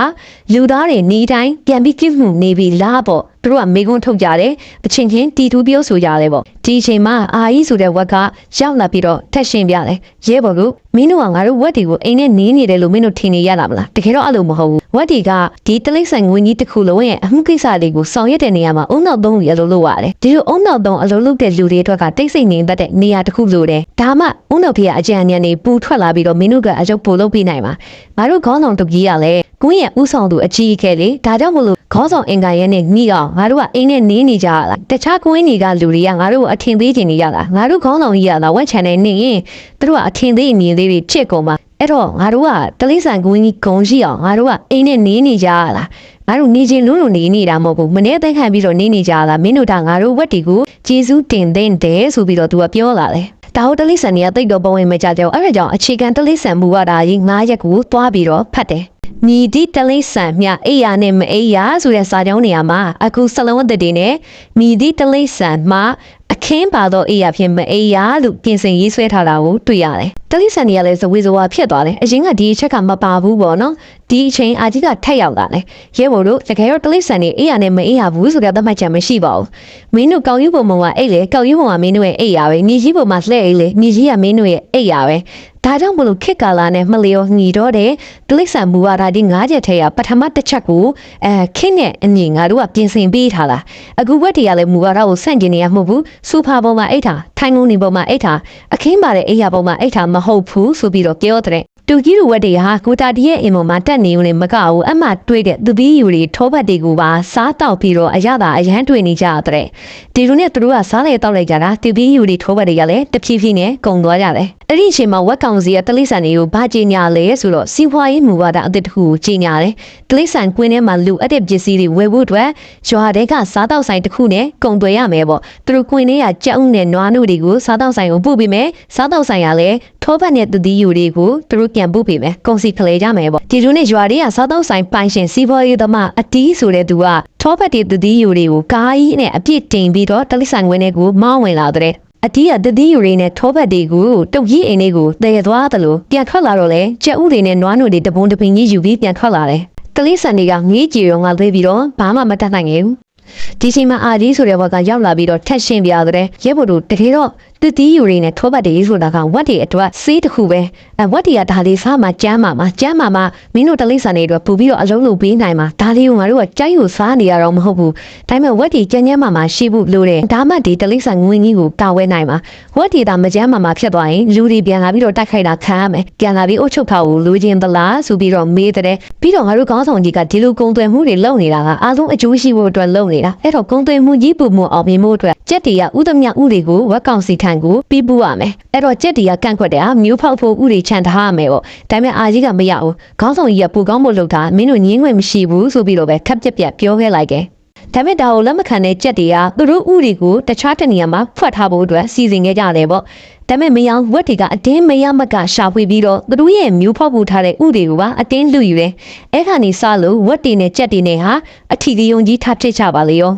လူသားတွေနေတိုင်းပြန်ပြီးကိမှုနေပြီလားပေါ့ သူတို့ကမေကွန်းထုတ်ကြတယ်အချင်းချင်းတီတူပြောဆိုကြတယ်ပေါ့ဒီအချိန်မှာအာကြီးဆိုတဲ့ဝက်ကရောက်လာပြီးတော့ထက်ရှင်ပြတယ်ရဲဘော်ကမင်းတို့ကငါတို့ဝက်တီကိုအိမ်နဲ့နေနေတယ်လို့မင်းတို့ထင်နေရလားမလားတကယ်တော့အဲ့လိုမဟုတ်ဘူးဝက်တီကဒီတလိဆန်ငွေကြီးတစ်ခုလုံးရဲ့အမှုကိစ္စတွေကိုဆောင်ရွက်တဲ့နေရာမှာအုံနောက်သုံးရလို့လုပ်ရတယ်ဒီလိုအုံနောက်သုံးအလုပ်လုပ်တဲ့လူတွေအတွက်ကတိတ်ဆိတ်နေတတ်တဲ့နေရာတစ်ခုလိုတယ်ဒါမှအုံနောက်ဖေးကအကြံဉာဏ်တွေပူထွက်လာပြီးတော့မင်းတို့ကအကျုပ်ပို့လုပ်ပြနိုင်မှာငါတို့ခေါင်းဆောင်တကြီးကလည်း ကွင်းရဲ့ဥဆောင်သူအကြီးအကဲလေဒါကြောင့်မလို့ခေါဆောင်အင်ကန်ရဲနဲ့ညီအောင်ငါတို့ကအင်းနဲ့နေနေကြရလားတခြားကွင်းကြီးကလူတွေကငါတို့ကိုအထင်သေးချင်နေရလားငါတို့ခေါဆောင်ကြီးရလားဝက်ချန်နေနေရင်သူတို့ကအထင်သေးအမြင်သေးတွေဖြစ်ကုန်ပါအဲ့တော့ငါတို့ကတလိဆန်ကွင်းကြီးဂုံရှိအောင်ငါတို့ကအင်းနဲ့နေနေကြရလားငါတို့နေချင်းလုံးလုံးနေနေတာမဟုတ်ဘူးမနေ့တန်းခံပြီးတော့နေနေကြလားမင်းတို့ကငါတို့ဝက်တီကိုကျေးဇူးတင်တဲ့တယ်ဆိုပြီးတော့သူကပြောလာတယ်ဒါဟုတ်တလိဆန်ကြီးကတိတ်တော့ပဝင်မကြကြဘူးအဲ့ဒါကြောင့်အခြေခံတလိဆန်မူဝါဒကြီး၅ရက်ကိုသွားပြီးတော့ဖတ်တယ် ညီဒီတလိဆန်မြအိယာနဲ့မအိယာဆိုတဲ့စာကြောင်းနေရာမှာအခုစလုံးအသစ်တွေနဲ့ညီဒီတလိဆန်မှအခင်းပါသောအိယာဖြင့်မအိယာလို့ပြင်ဆင်ရေးဆွဲထားတာကိုတွေ့ရတယ်။တလိဆန်တွေကလည်းဇဝေဇဝါဖြစ်သွားတယ်။အရင်ကဒီအချက်ကမပါဘူးပေါ့နော်။ဒီအချိန်အာကြီးကထက်ရောက်လာတယ်။ရဲဘော်တို့တကယ်တော့တလိဆန်တွေအိယာနဲ့မအိယာဘူးဆိုကြသတ်မှတ်ချက်မရှိပါဘူး။မင်းတို့ကောင်းယူပုံမှာအိလေကောင်းယူပုံမှာမင်းတို့ရဲ့အိယာပဲ။ညီကြီးပုံမှာလှဲ့အိလေညီကြီးကမင်းတို့ရဲ့အိယာပဲ။ ဒါကြောင့်မလို့ခက်ကာလာနဲ့မလျော်ညီတော့တဲ့တလိษံမူဝါဒဒီ၅ချက်ထဲကပထမတစ်ချက်ကိုအဲခင်းနဲ့အညီငါတို့ကပြင်ဆင်ပေးထားလားအခုဘက်တည်းကလည်းမူဝါဒကိုဆန့်ကျင်နေရမဟုတ်ဘူးစူဖာပေါ်မှာအိတ်ထားထိုင်းငုံနေပေါ်မှာအိတ်ထားအခင်းပါတဲ့အိယာပေါ်မှာအိတ်ထားမဟုတ်ဘူးဆိုပြီးတော့ပြောတဲ့ တူကြီးလူဝက်တွေဟာကိုတာတီရဲ့အင်ပေါ်မှာတက်နေုံနဲ့မကဘူးအမှတွေ့တဲ့သူပြီးယူတွေထောဘတ်တွေကိုပါစားတောက်ပြီးတော့အရသာအရန်တွေ့နေကြတဲ့ဒီလိုနဲ့သူတို့ကစားလေတောက်လိုက်ကြတာသူပြီးယူတွေထောဘတ်တွေကလည်းတဖြည်းဖြည်းနဲ့ကုံသွားကြတယ်အဲ့ဒီအချိန်မှာဝက်ကောင်စီရဲ့တလိษံတွေကိုဘာကြီးညာလဲဆိုတော့စီးပွားရေးမူဝါဒအသစ်တစ်ခုကိုကြီးညာတယ်တလိษံကွင်းထဲမှာလူအပ်တဲ့ပစ္စည်းတွေဝယ်ဖို့အတွက်ရွာတဲကစားတောက်ဆိုင်တစ်ခုနဲ့ကုံသွယ်ရမယ်ပေါ့သူတို့ကွင်းထဲကကြောက်ဥနဲ့နွားနုတွေကိုစားတောက်ဆိုင်ကိုပို့ပေးမယ်စားတောက်ဆိုင်ကလည်း ထောဘတ်နဲ့သူဒီယူတွေကိုသူတို့ပြန်ပို့ပေးမယ်ကုန်စီခလဲကြမယ်ပေါ့ဒီလိုနဲ့ရွာတွေကစားတောက်ဆိုင်ပိုင်ရှင်စီးပွားရေးသမားအတီးဆိုတဲ့သူကထောဘတ်တွေသူဒီယူတွေကိုကားကြီးနဲ့အပြစ်တင်ပြီးတော့တလိษံကွင်းထဲကိုမောင်းဝင်လာတဲ့အတီးကတတိယူတွေနဲ့ထောဘတ်တွေကိုတုတ်ကြီးအိမ်လေးကိုတည်သွားသလိုပြန်ထွက်လာတော့လေကြက်ဥတွေနဲ့နွားနိုတွေတပုံတပင်ကြီးယူပြီးပြန်ထွက်လာတယ်။တလိဆန်တွေကငေးကြည်ရုံကသေးပြီးတော့ဘာမှမတတ်နိုင်ခဲ့ဘူး။ဒီချိန်မှာအာဒီဆိုတဲ့ဘက်ကရောက်လာပြီးတော့ထက်ရှင်းပြတဲ့ရဲဘော်တို့တကယ်တော့ တတိယူတွေနဲ့ထောဘတ်တွေဆိုတာကဝတ်တွေအတွက်စေးတစ်ခုပဲအဲဝတ်တွေကဒါလေးစားမှကျမ်းမာမှာကျမ်းမာမှာမင်းတို့တလိဆန်တွေအတွက်ပူပြီးတော့အလုံးလုံးပေးနိုင်မှာဒါလေးကိုငါတို့ကကြိုက်ကိုစားနေရတော့မဟုတ်ဘူးဒါပေမဲ့ဝတ်တွေကျန်းကျန်းမာမာရှိဖို့လိုတယ်ဒါမှဒီတလိဆန်ငွေကြီးကိုကာဝဲနိုင်မှာဝတ်တွေဒါမကျန်းမာမာဖြစ်သွားရင်လူတွေပြန်လာပြီးတော့တိုက်ခိုက်တာခံရမယ်ပြန်လာပြီးအုတ်ချုပ်ထားကိုလူချင်းသလားဆိုပြီးတော့မေးတဲ့ပြီးတော့ငါတို့ကောင်းဆောင်ကြီးကဒီလိုကုံသွယ်မှုတွေလုပ်နေတာကအားလုံးအကျိုးရှိဖို့အတွက်လုပ်နေတာအဲ့တော့ကုံသွယ်မှုကြီးပုံမှုအောင်မြင်မှုအတွက်ကြက်တွေကဥဒမြဥတွေကိုဝက်ကောင်စီထံကိုပြီးပူရမယ်အဲ့တော့ကြက်တွေကကန့်ကွက်တယ်ဟာမျိုးဖောက်ဖို့ဥတွေခြံထားရမယ်ပေါ့ဒါပေမဲ့အာကြီးကမရဘူးခေါင်းဆောင်ကြီးကပူကောင်းဖို့လုပ်တာမင်းတို့ညင်းခွင့်မရှိဘူးဆိုပြီးတော့ပဲခပ်ပြက်ပြက်ပြောခဲ့လိုက်တယ်ဒါပေမဲ့ဒါကိုလက်မခံတဲ့ကြက်တွေကသူတို့ဥတွေကိုတခြားတနေရာမှာဖွက်ထားဖို့အတွက်စီစဉ်ခဲ့ကြတယ်ပေါ့ဒါပေမဲ့မယောင်ဝက်တွေကအတင်းမရမကရှာဖွေပြီးတော့သူတို့ရဲ့မျိုးဖောက်ပူထားတဲ့ဥတွေကိုပါအတင်းလူယူတယ်အဲ့ခါနေစလို့ဝက်တွေနဲ့ကြက်တွေနဲ့ဟာအထီကယုံကြီးထပ်ဖြစ်ကြပါလေရော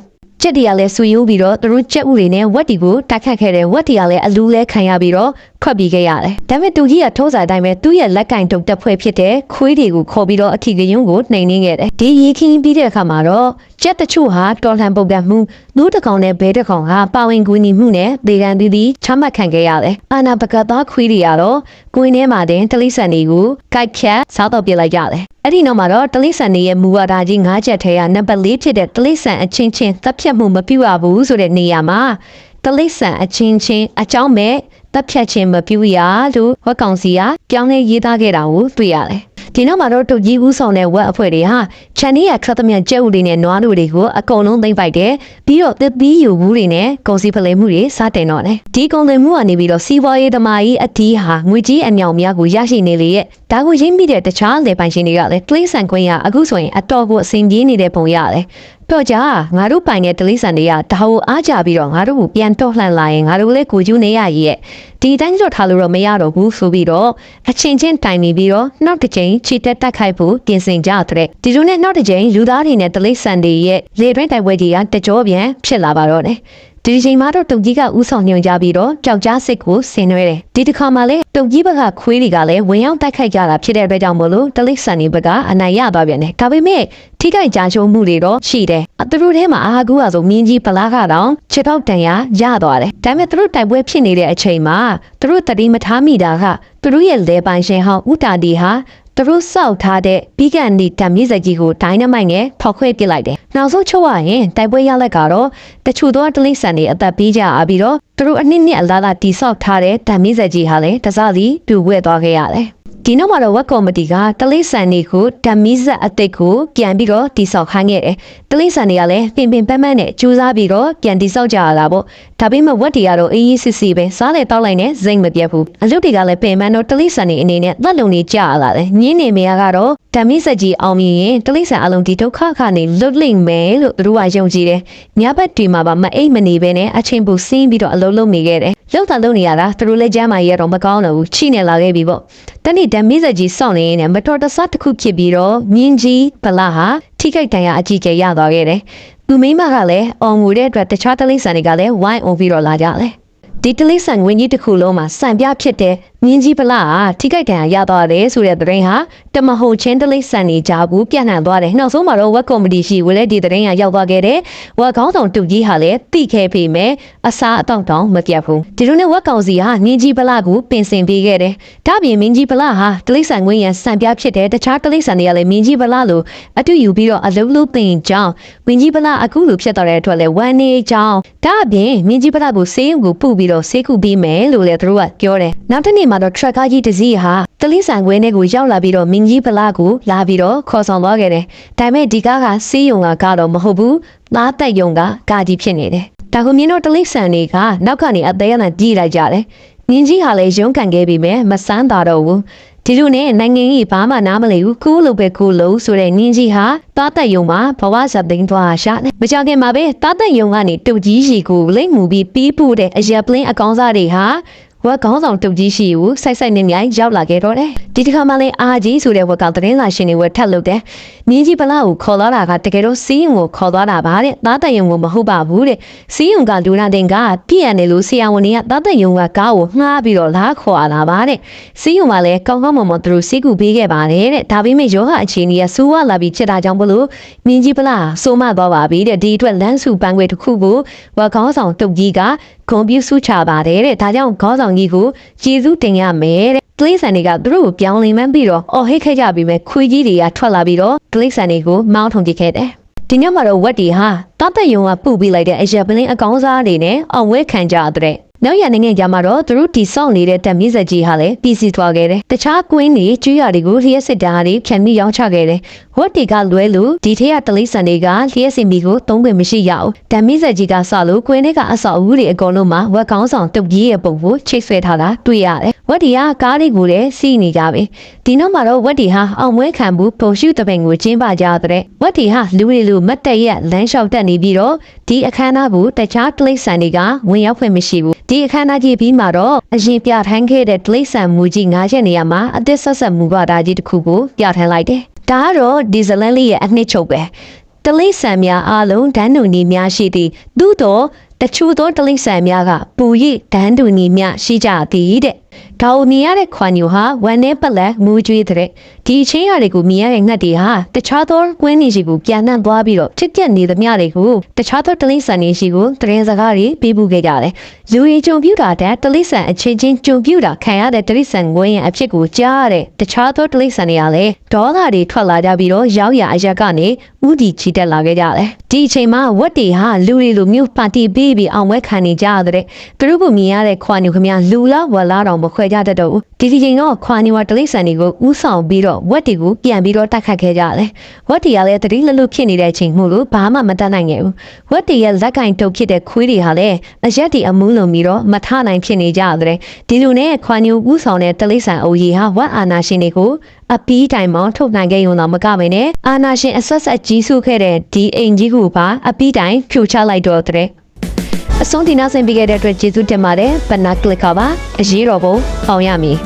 ကြက်တွေကလည်းဆူယိုးပြီးတော့သူတို့ကြက်ဥတွေနဲ့ဝက်တီကိုတိုက်ခတ်ခဲ့တယ်ဝက်တီကလည်းအလူလဲခံရပြီးတော့ ခွက်ပြီးခဲ့ရတယ်ဒါပေမဲ့သူကြီးကထိုးစားတိုင်းပဲသူ့ရဲ့လက်ကင်တုတ်တက်ဖွဲ့ဖြစ်တဲ့ခွေးတွေကိုခေါ်ပြီးတော့အထီကယုံကိုနှိမ်နှင်းခဲ့တယ်ဒီရေခင်းပြီးတဲ့အခါမှာတော့ကြက်တချို့ဟာတော်လှန်ပုတ်ကန်မှုလူတစ်ကောင်နဲ့ဘဲတစ်ကောင်ဟာပါဝင်ကူညီမှုနဲ့ဒေဂန်တီတီချမှတ်ခံခဲ့ရတယ်အာနာပကသားခွေးတွေကတော့ကိုင်းထဲမှာတင်တလိဆန်တွေကိုကိုက်ဖြတ်စားတော့ပြစ်လိုက်ရတယ်အဲ့ဒီနောက်မှာတော့တလိဆန်တွေရဲ့မူဝါဒကြီး၅ချက်ထဲကနံပါတ်၄ဖြစ်တဲ့တလိဆန်အချင်းချင်းသတ်ဖြတ်မှုမပြုရဘူးဆိုတဲ့နေရာမှာတလိဆန်အချင်းချင်းအကြောင်းမဲ့ တပ်ဖြတ်ခြင်းမပြုရလို့ဝက်ကောင်စီကပြောင်းလဲရေးသားခဲ့တာကိုတွေ့ရတယ်ဒီနောက်မှာတော့တုတ်ကြီးဦးဆောင်တဲ့ဝက်အဖွဲ့တွေဟာချန်နီယာခတ်သမျှကျဲဥတွေနဲ့နွားတို့တွေကိုအကုန်လုံးသိမ့်ပိုက်တယ်ပြီးတော့သစ်သီးယူဘူးတွေနဲ့ကုန်စည်ဖလှယ်မှုတွေစတင်တော့တယ်ဒီကုန်သွယ်မှုကနေပြီးတော့စီးပွားရေးသမားကြီးအတီးဟာငွေကြီးအမြောင်များကိုရရှိနေလေရဲ့ဒါကိုရင်းမိတဲ့တခြားလေပိုင်ရှင်တွေကလည်းတွေးဆန်ခွင့်ရအခုဆိုရင်အတော်ကိုအဆင်ပြေနေတဲ့ပုံရတယ် တော့ကြငါတို့ပိုင်တဲ့တလိဆန်တွေကဒါကိုအားကြပြီးတော့ငါတို့ကိုပြန်တော့လှန်လာရင်ငါတို့လည်းကိုကျူးနေရရဲ့ဒီတိုင်းတော့ထားလို့တော့မရတော့ဘူးဆိုပြီးတော့အချင်းချင်းတိုင်နေပြီးတော့နောက်တစ်ချိန်ခြေတက်တက်ခိုက်ဖို့ပြင်ဆင်ကြတဲ့ဒီလိုနဲ့နောက်တစ်ချိန်လူသားတွေနဲ့တလိဆန်တွေရဲ့လေတွင်းတိုက်ပွဲကြီးကတကြောပြန်ဖြစ်လာပါတော့တယ် ဒီချိန်မှာတော့တုံကြီးကဥဆောင်ညွှန်ကြပြီးတော့ကြောက်ကြားစစ်ကိုဆင်နွှဲတယ်ဒီတစ်ခါမှလည်းတုံကြီးဘက်ကခွေးတွေကလည်းဝင်ရောက်တိုက်ခိုက်ကြတာဖြစ်တဲ့အတွက်ကြောင့်မလို့တလိဆန်တွေဘက်ကအနိုင်ရသွားပြန်တယ်ဒါပေမဲ့ထိခိုက်ကြချိုးမှုတွေတော့ရှိတယ်အသူတို့ထဲမှာအာကူအဆိုမြင်းကြီးပလားကတော့ခြေထောက်တန်ရရသွားတယ်ဒါပေမဲ့သူတို့တိုက်ပွဲဖြစ်နေတဲ့အချိန်မှာသူတို့တတိမထားမိတာကသူတို့ရဲ့လေပိုင်ရှင်ဟောင်းဥတာဒီဟာ သူတို့စောက်ထားတဲ့ပြီးကန်ဒီတံမြေစကြီးကိုဒိုင်းနမိုက်နဲ့ဖောက်ခွဲပစ်လိုက်တယ်။နောက်ဆုံးချုပ်ရရင်တိုက်ပွဲရလက်ကတော့တချို့သောတလိษံတွေအသက်ပေးကြအပြီးတော့သူတို့အနှစ်နှစ်အလားသာတိဆောက်ထားတဲ့တံမီးဆက်ကြီးဟာလည်းတစားစီပြိုဝဲသွားခဲ့ရတယ်။ဒီနောက်မှာတော့ဝက်ကော်မတီကတလိဆန်တွေကိုတံမီးဆက်အသစ်ကိုပြန်ပြီးတော့တိဆောက်ခိုင်းခဲ့တယ်။တလိဆန်တွေကလည်းပင်ပင်ပန်းပန်းနဲ့ကြိုးစားပြီးတော့ပြန်တိဆောက်ကြရတာပေါ့။ဒါပေမဲ့ဝက်တွေကတော့အေးအေးစစ်စစ်ပဲစားလေတောက်လိုက်နဲ့စိတ်မပြတ်ဘူး။အလုပ်တွေကလည်းပင်ပန်းတော့တလိဆန်တွေအနေနဲ့သက်လုံနေကြရတာလေ။ညင်းနေမရကတော့တံမီးဆက်ကြီးအောင်မြင်ရင်တလိဆန်အလုံးဒီဒုက္ခကနေလွတ်လိမ့်မယ်လို့သူတို့ကယုံကြည်တယ်။ညဘက်တွေမှာပါမအိတ်မနေဘဲနဲ့အချိန်ပူစင်းပြီးတော့လုံးလုံးနေခဲ့တယ်။လောက်တာလုံးနေရတာသူတို့လည်းကျမ်းမာရတော့မကောင်းတော့ဘူးချိနေလာခဲ့ပြီပေါ့။တနေ့ဓမီဇက်ကြီးစောင့်နေရင်မတော်တဆတစ်ခုဖြစ်ပြီးတော့မြင်းကြီးဗလာဟာထိခိုက်ဒဏ်ရာအကြီးကျယ်ရသွားခဲ့တယ်။သူမိမကလည်းအောင်ငူတဲ့အတွက်တခြားတလိษံတွေကလည်းဝိုင်းအောင်ပြီးတော့လာကြတယ်။ဒီတလိษံဝင်းကြီးတစ်ခုလုံးမှာစံပြဖြစ်တဲ့မြင်းကြီးဗလာဟာထိခိုက်ဒဏ်ရာရသွားတယ်ဆိုတဲ့သတင်းဟာ တမဟုတ်ချင်းတလိဆန်နေကြဘူးပြန့်နှံ့သွားတယ်နောက်ဆုံးမှာတော့ဝက်ကော်မတီရှိဝလဲဒီတရင်ကရောက်သွားခဲ့တယ်ဝက်ခေါင်းဆောင်တူကြီးဟာလည်းတိခဲပေမဲ့အစားအသောက်တောင်မပြတ်ဘူးဒီလိုနဲ့ဝက်ကောင်စီဟာနင်းကြီးပလကိုပင်စင်ပေးခဲ့တယ်ဒါပြင်မင်းကြီးပလဟာတလိဆန်ခွင့်ရန်စံပြဖြစ်တယ်တခြားတလိဆန်တွေကလည်းမင်းကြီးပလလိုအတူယူပြီးတော့အလုံးလုံးတင်ကြောင်းမင်းကြီးပလအခုလိုဖြစ်သွားတဲ့အတွက်လည်းဝမ်းနေကြောင်းဒါပြင်မင်းကြီးပလကိုဆေးရုံကိုပို့ပြီးတော့ဆေးကုပေးမယ်လို့လည်းသူတို့ကပြောတယ်နောက်တစ်နေ့မှာတော့ truck ကြီးတစ်စီးဟာတလိဆန်ခွင့်ထဲကိုရောက်လာပြီးတော့မင်းကြီးဗလာကိုလာပြီးတော့ခေါ်ဆောင်သွားခဲ့တယ်။ဒါပေမဲ့ဒီကားကစီးယုံကကတော့မဟုတ်ဘူး။သားတက်ယုံကကာကြီးဖြစ်နေတယ်။ဒါကိုမြင်တော့တလိဆန်တွေကနောက်ကနေအသေးအလံကြည့်လိုက်ကြတယ်။မင်းကြီးဟာလည်းရုန်းကန်ခဲ့ပြီးမြဲမဆန်းတာတော့ဘူး။ဒီလိုနဲ့နိုင်ငံကြီးဘာမှနားမလည်ဘူးကူးလို့ပဲကူးလို့ဆိုတဲ့နင်းကြီးဟာတားတက်ယုံမှာဘဝဇပ်သိန်းသွားရှာတယ်မကြခင်မှာပဲတားတက်ယုံကနေတုတ်ကြီးရှိကိုလိမ့်မှုပြီးပြီးပို့တဲ့အရက်ပလင်းအကောင်းစားတွေဟာ ဝက်ကောင်းဆောင်တုတ်ကြီးရှိကိုစိုက်စိုက်နေမြိုင်ရောက်လာခဲ့တော့တယ်ဒီတစ်ခါမှလည်းအာကြီးဆိုတဲ့ဝက်ကသတင်းစာရှင်တွေဝက်ထက်လို့တယ်နင်းကြီးပလာကိုခေါ်လာတာကတကယ်တော့စီးယုံကိုခေါ်သွားတာပါတဲ့တားတက်ယုံကိုမဟုတ်ပါဘူးတဲ့စီးယုံကလူနာတင်ကပြည့်ရနေလို့ဆရာဝန်တွေကတားတက်ယုံကကားကိုငှားပြီးတော့လာခေါ်လာပါတဲ့စီးယုံကလည်းကောင်းကောင်းမွန်မွန်သူတို့စိတ်ကူပေးခဲ့ပါတယ်တဲ့ဒါပေမဲ့ယောဂအခြေအနေကဆိုးဝါးလာပြီးချက်တာကြောင့်ဘလို့နင်းကြီးပလာဆိုးမသွားပါပြီတဲ့ဒီအတွက်လမ်းစုပန်းခွေတစ်ခုကိုဝက်ကောင်းဆောင်တုတ်ကြီးကဂုံပြူစုချပါတယ်တဲ့ဒါကြောင့်ခေါင်းဆောင်ကြီးကိုကျေးဇူးတင်ရမယ်တဲ့ကလေးဆန်တွေကသူတို့ကိုပြောင်းလင်မှန်းပြီးတော့အော်ဟစ်ခဲ့ကြပြီးမဲ့ခွေကြီးတွေကထွက်လာပြီးတော့ကလေးဆန်တွေကိုမောင်းထုံပစ်ခဲ့တယ်ဒီညမှာတော့ဝက်တီဟာတာတက်ယုံကပုတ်ပြီးလိုက်တဲ့အရက်ပလင်းအကောင်းစားအနေနဲ့အောင်ဝဲခံကြတဲ့နောက်ရနိုင်ငံကြမှာတော့သူတို့တီဆောက်နေတဲ့တက်မြင့်ဆက်ကြီးဟာလည်းပြည်စီသွားခဲ့တယ်။တခြားကွင်းတွေကျွရတွေကိုလျှက်စစ်တားတွေဖြန်ပြီးရောင်းချခဲ့တယ်။ဝတ်တီကလွဲလို့ဒီထက်ကတလိဆန်တွေကလျှက်စင်မီကိုသုံးခွင့်မရှိရအောင်။တက်မြင့်ဆက်ကြီးကစလို့ကွင်းတွေကအဆောက်အဦတွေအကုန်လုံးမှာဝက်ကောင်းဆောင်တုတ်ကြီးရဲ့ပုံကိုချိတ်ဆွဲထားတာတွေ့ရတယ်။ဝတ်တီကကားတွေကိုလည်းစီးနေကြပြီ။ဒီနောက်မှာတော့ဝတ်တီဟာအောင်မွဲခံဘူးပုံရှုတပင်ကိုကျင်းပကြတဲ့ဝတ်တီဟာလူတွေလူမတ်တက်ရက်လမ်းလျှောက်တက်နေပြီးတော့ဒီအခမ်းအနားကိုတခြားတလိဆန်တွေကဝင်ရောက်ခွင့်မရှိဘူး။ဒီအခမ်းအနားကြီးပြီးမှတော့အရင်ပြထန်းခဲ့တဲ့ဒလိဆန်မူကြီး၅ချက်နေရာမှာအသစ်ဆက်ဆက်မူပါတာကြီးတစ်ခုကိုပြထန်းလိုက်တယ်။ ဒါကတော့ဒီဇလန်လေးရဲ့အနှစ်ချုပ်ပဲ။ဒလိဆန်များအားလုံးဒန်းတူနီများရှိသည်။သို့တော့တချို့သောဒလိဆန်များကပူရိဒန်းတူနီများရှိကြသည်တဲ့။ ဒါအုံနေရတဲ့ခွန်ညိုဟာဝမ်းနဲ့ပလက်မူးကြွေးတဲ့ဒီအချင်းရတွေကိုမြင်ရတဲ့ငှက်တွေဟာတခြားသောကွင်းနေရှိကိုပြန်နှံ့သွားပြီးတော့ဖြစ်ပျက်နေသမျှတွေကိုတခြားသောတလိဆန်နေရှိကိုတရင်စကားတွေပေးပို့ခဲ့ကြတယ်။လူရီကြုံပြူတာတဲ့တလိဆန်အချင်းချင်းကြုံပြူတာခံရတဲ့တလိဆန်ငွေရင်အဖြစ်ကိုကြားရတဲ့တခြားသောတလိဆန်တွေကလည်းဒေါသတွေထွက်လာကြပြီးတော့ရောက်ရအရက်ကနေဥတီချီတက်လာခဲ့ကြတယ်။ဒီအချိန်မှာဝက်တွေဟာလူတွေလိုမျိုးပါတီပေးပြီးအောင်ဝဲခံနေကြရတဲ့သူတို့ကိုမြင်ရတဲ့ခွန်ညိုခမလူလားဝလာတော်မခွဲကြတတ်တော့ဘူးဒီဒီချိန်တော့ခွာနေဝတလိษံတွေကိုဥဆောင်ပြီးတော့ဝက်တွေကိုပြန်ပြီးတော့တိုက်ခတ်ခဲ့ကြတယ်ဝက်တွေကလည်းတတိလလွတ်ဖြစ်နေတဲ့အချိန်မို့လို့ဘာမှမတတ်နိုင်ခဲ့ဘူးဝက်တွေရဲ့လက်ကင်တုပ်ဖြစ်တဲ့ခွေးတွေဟာလည်းအရက်တွေအမူးလုံပြီးတော့မထနိုင်ဖြစ်နေကြတဲ့ဒီလိုနဲ့ခွာနေဥဆောင်တဲ့တလိษံအိုကြီးဟာဝက်အာနာရှင်တွေကိုအပီးတိုင်မောင်းထုတ်နိုင်ခဲ့ရုံတော့မကပဲနဲ့အာနာရှင်အဆက်ဆက်ကြီးစုခဲ့တဲ့ဒီအိမ်ကြီးကိုပါအပီးတိုင်ဖြိုချလိုက်တော့တဲ့ အဆုံးဒီနောက်ဆင်ပေးခဲ့တဲ့အတွက်ကျေးဇူးတင်ပါတယ်ဘနာကလစ်ကပါအရေးတော်ပုံအောင်ရမည်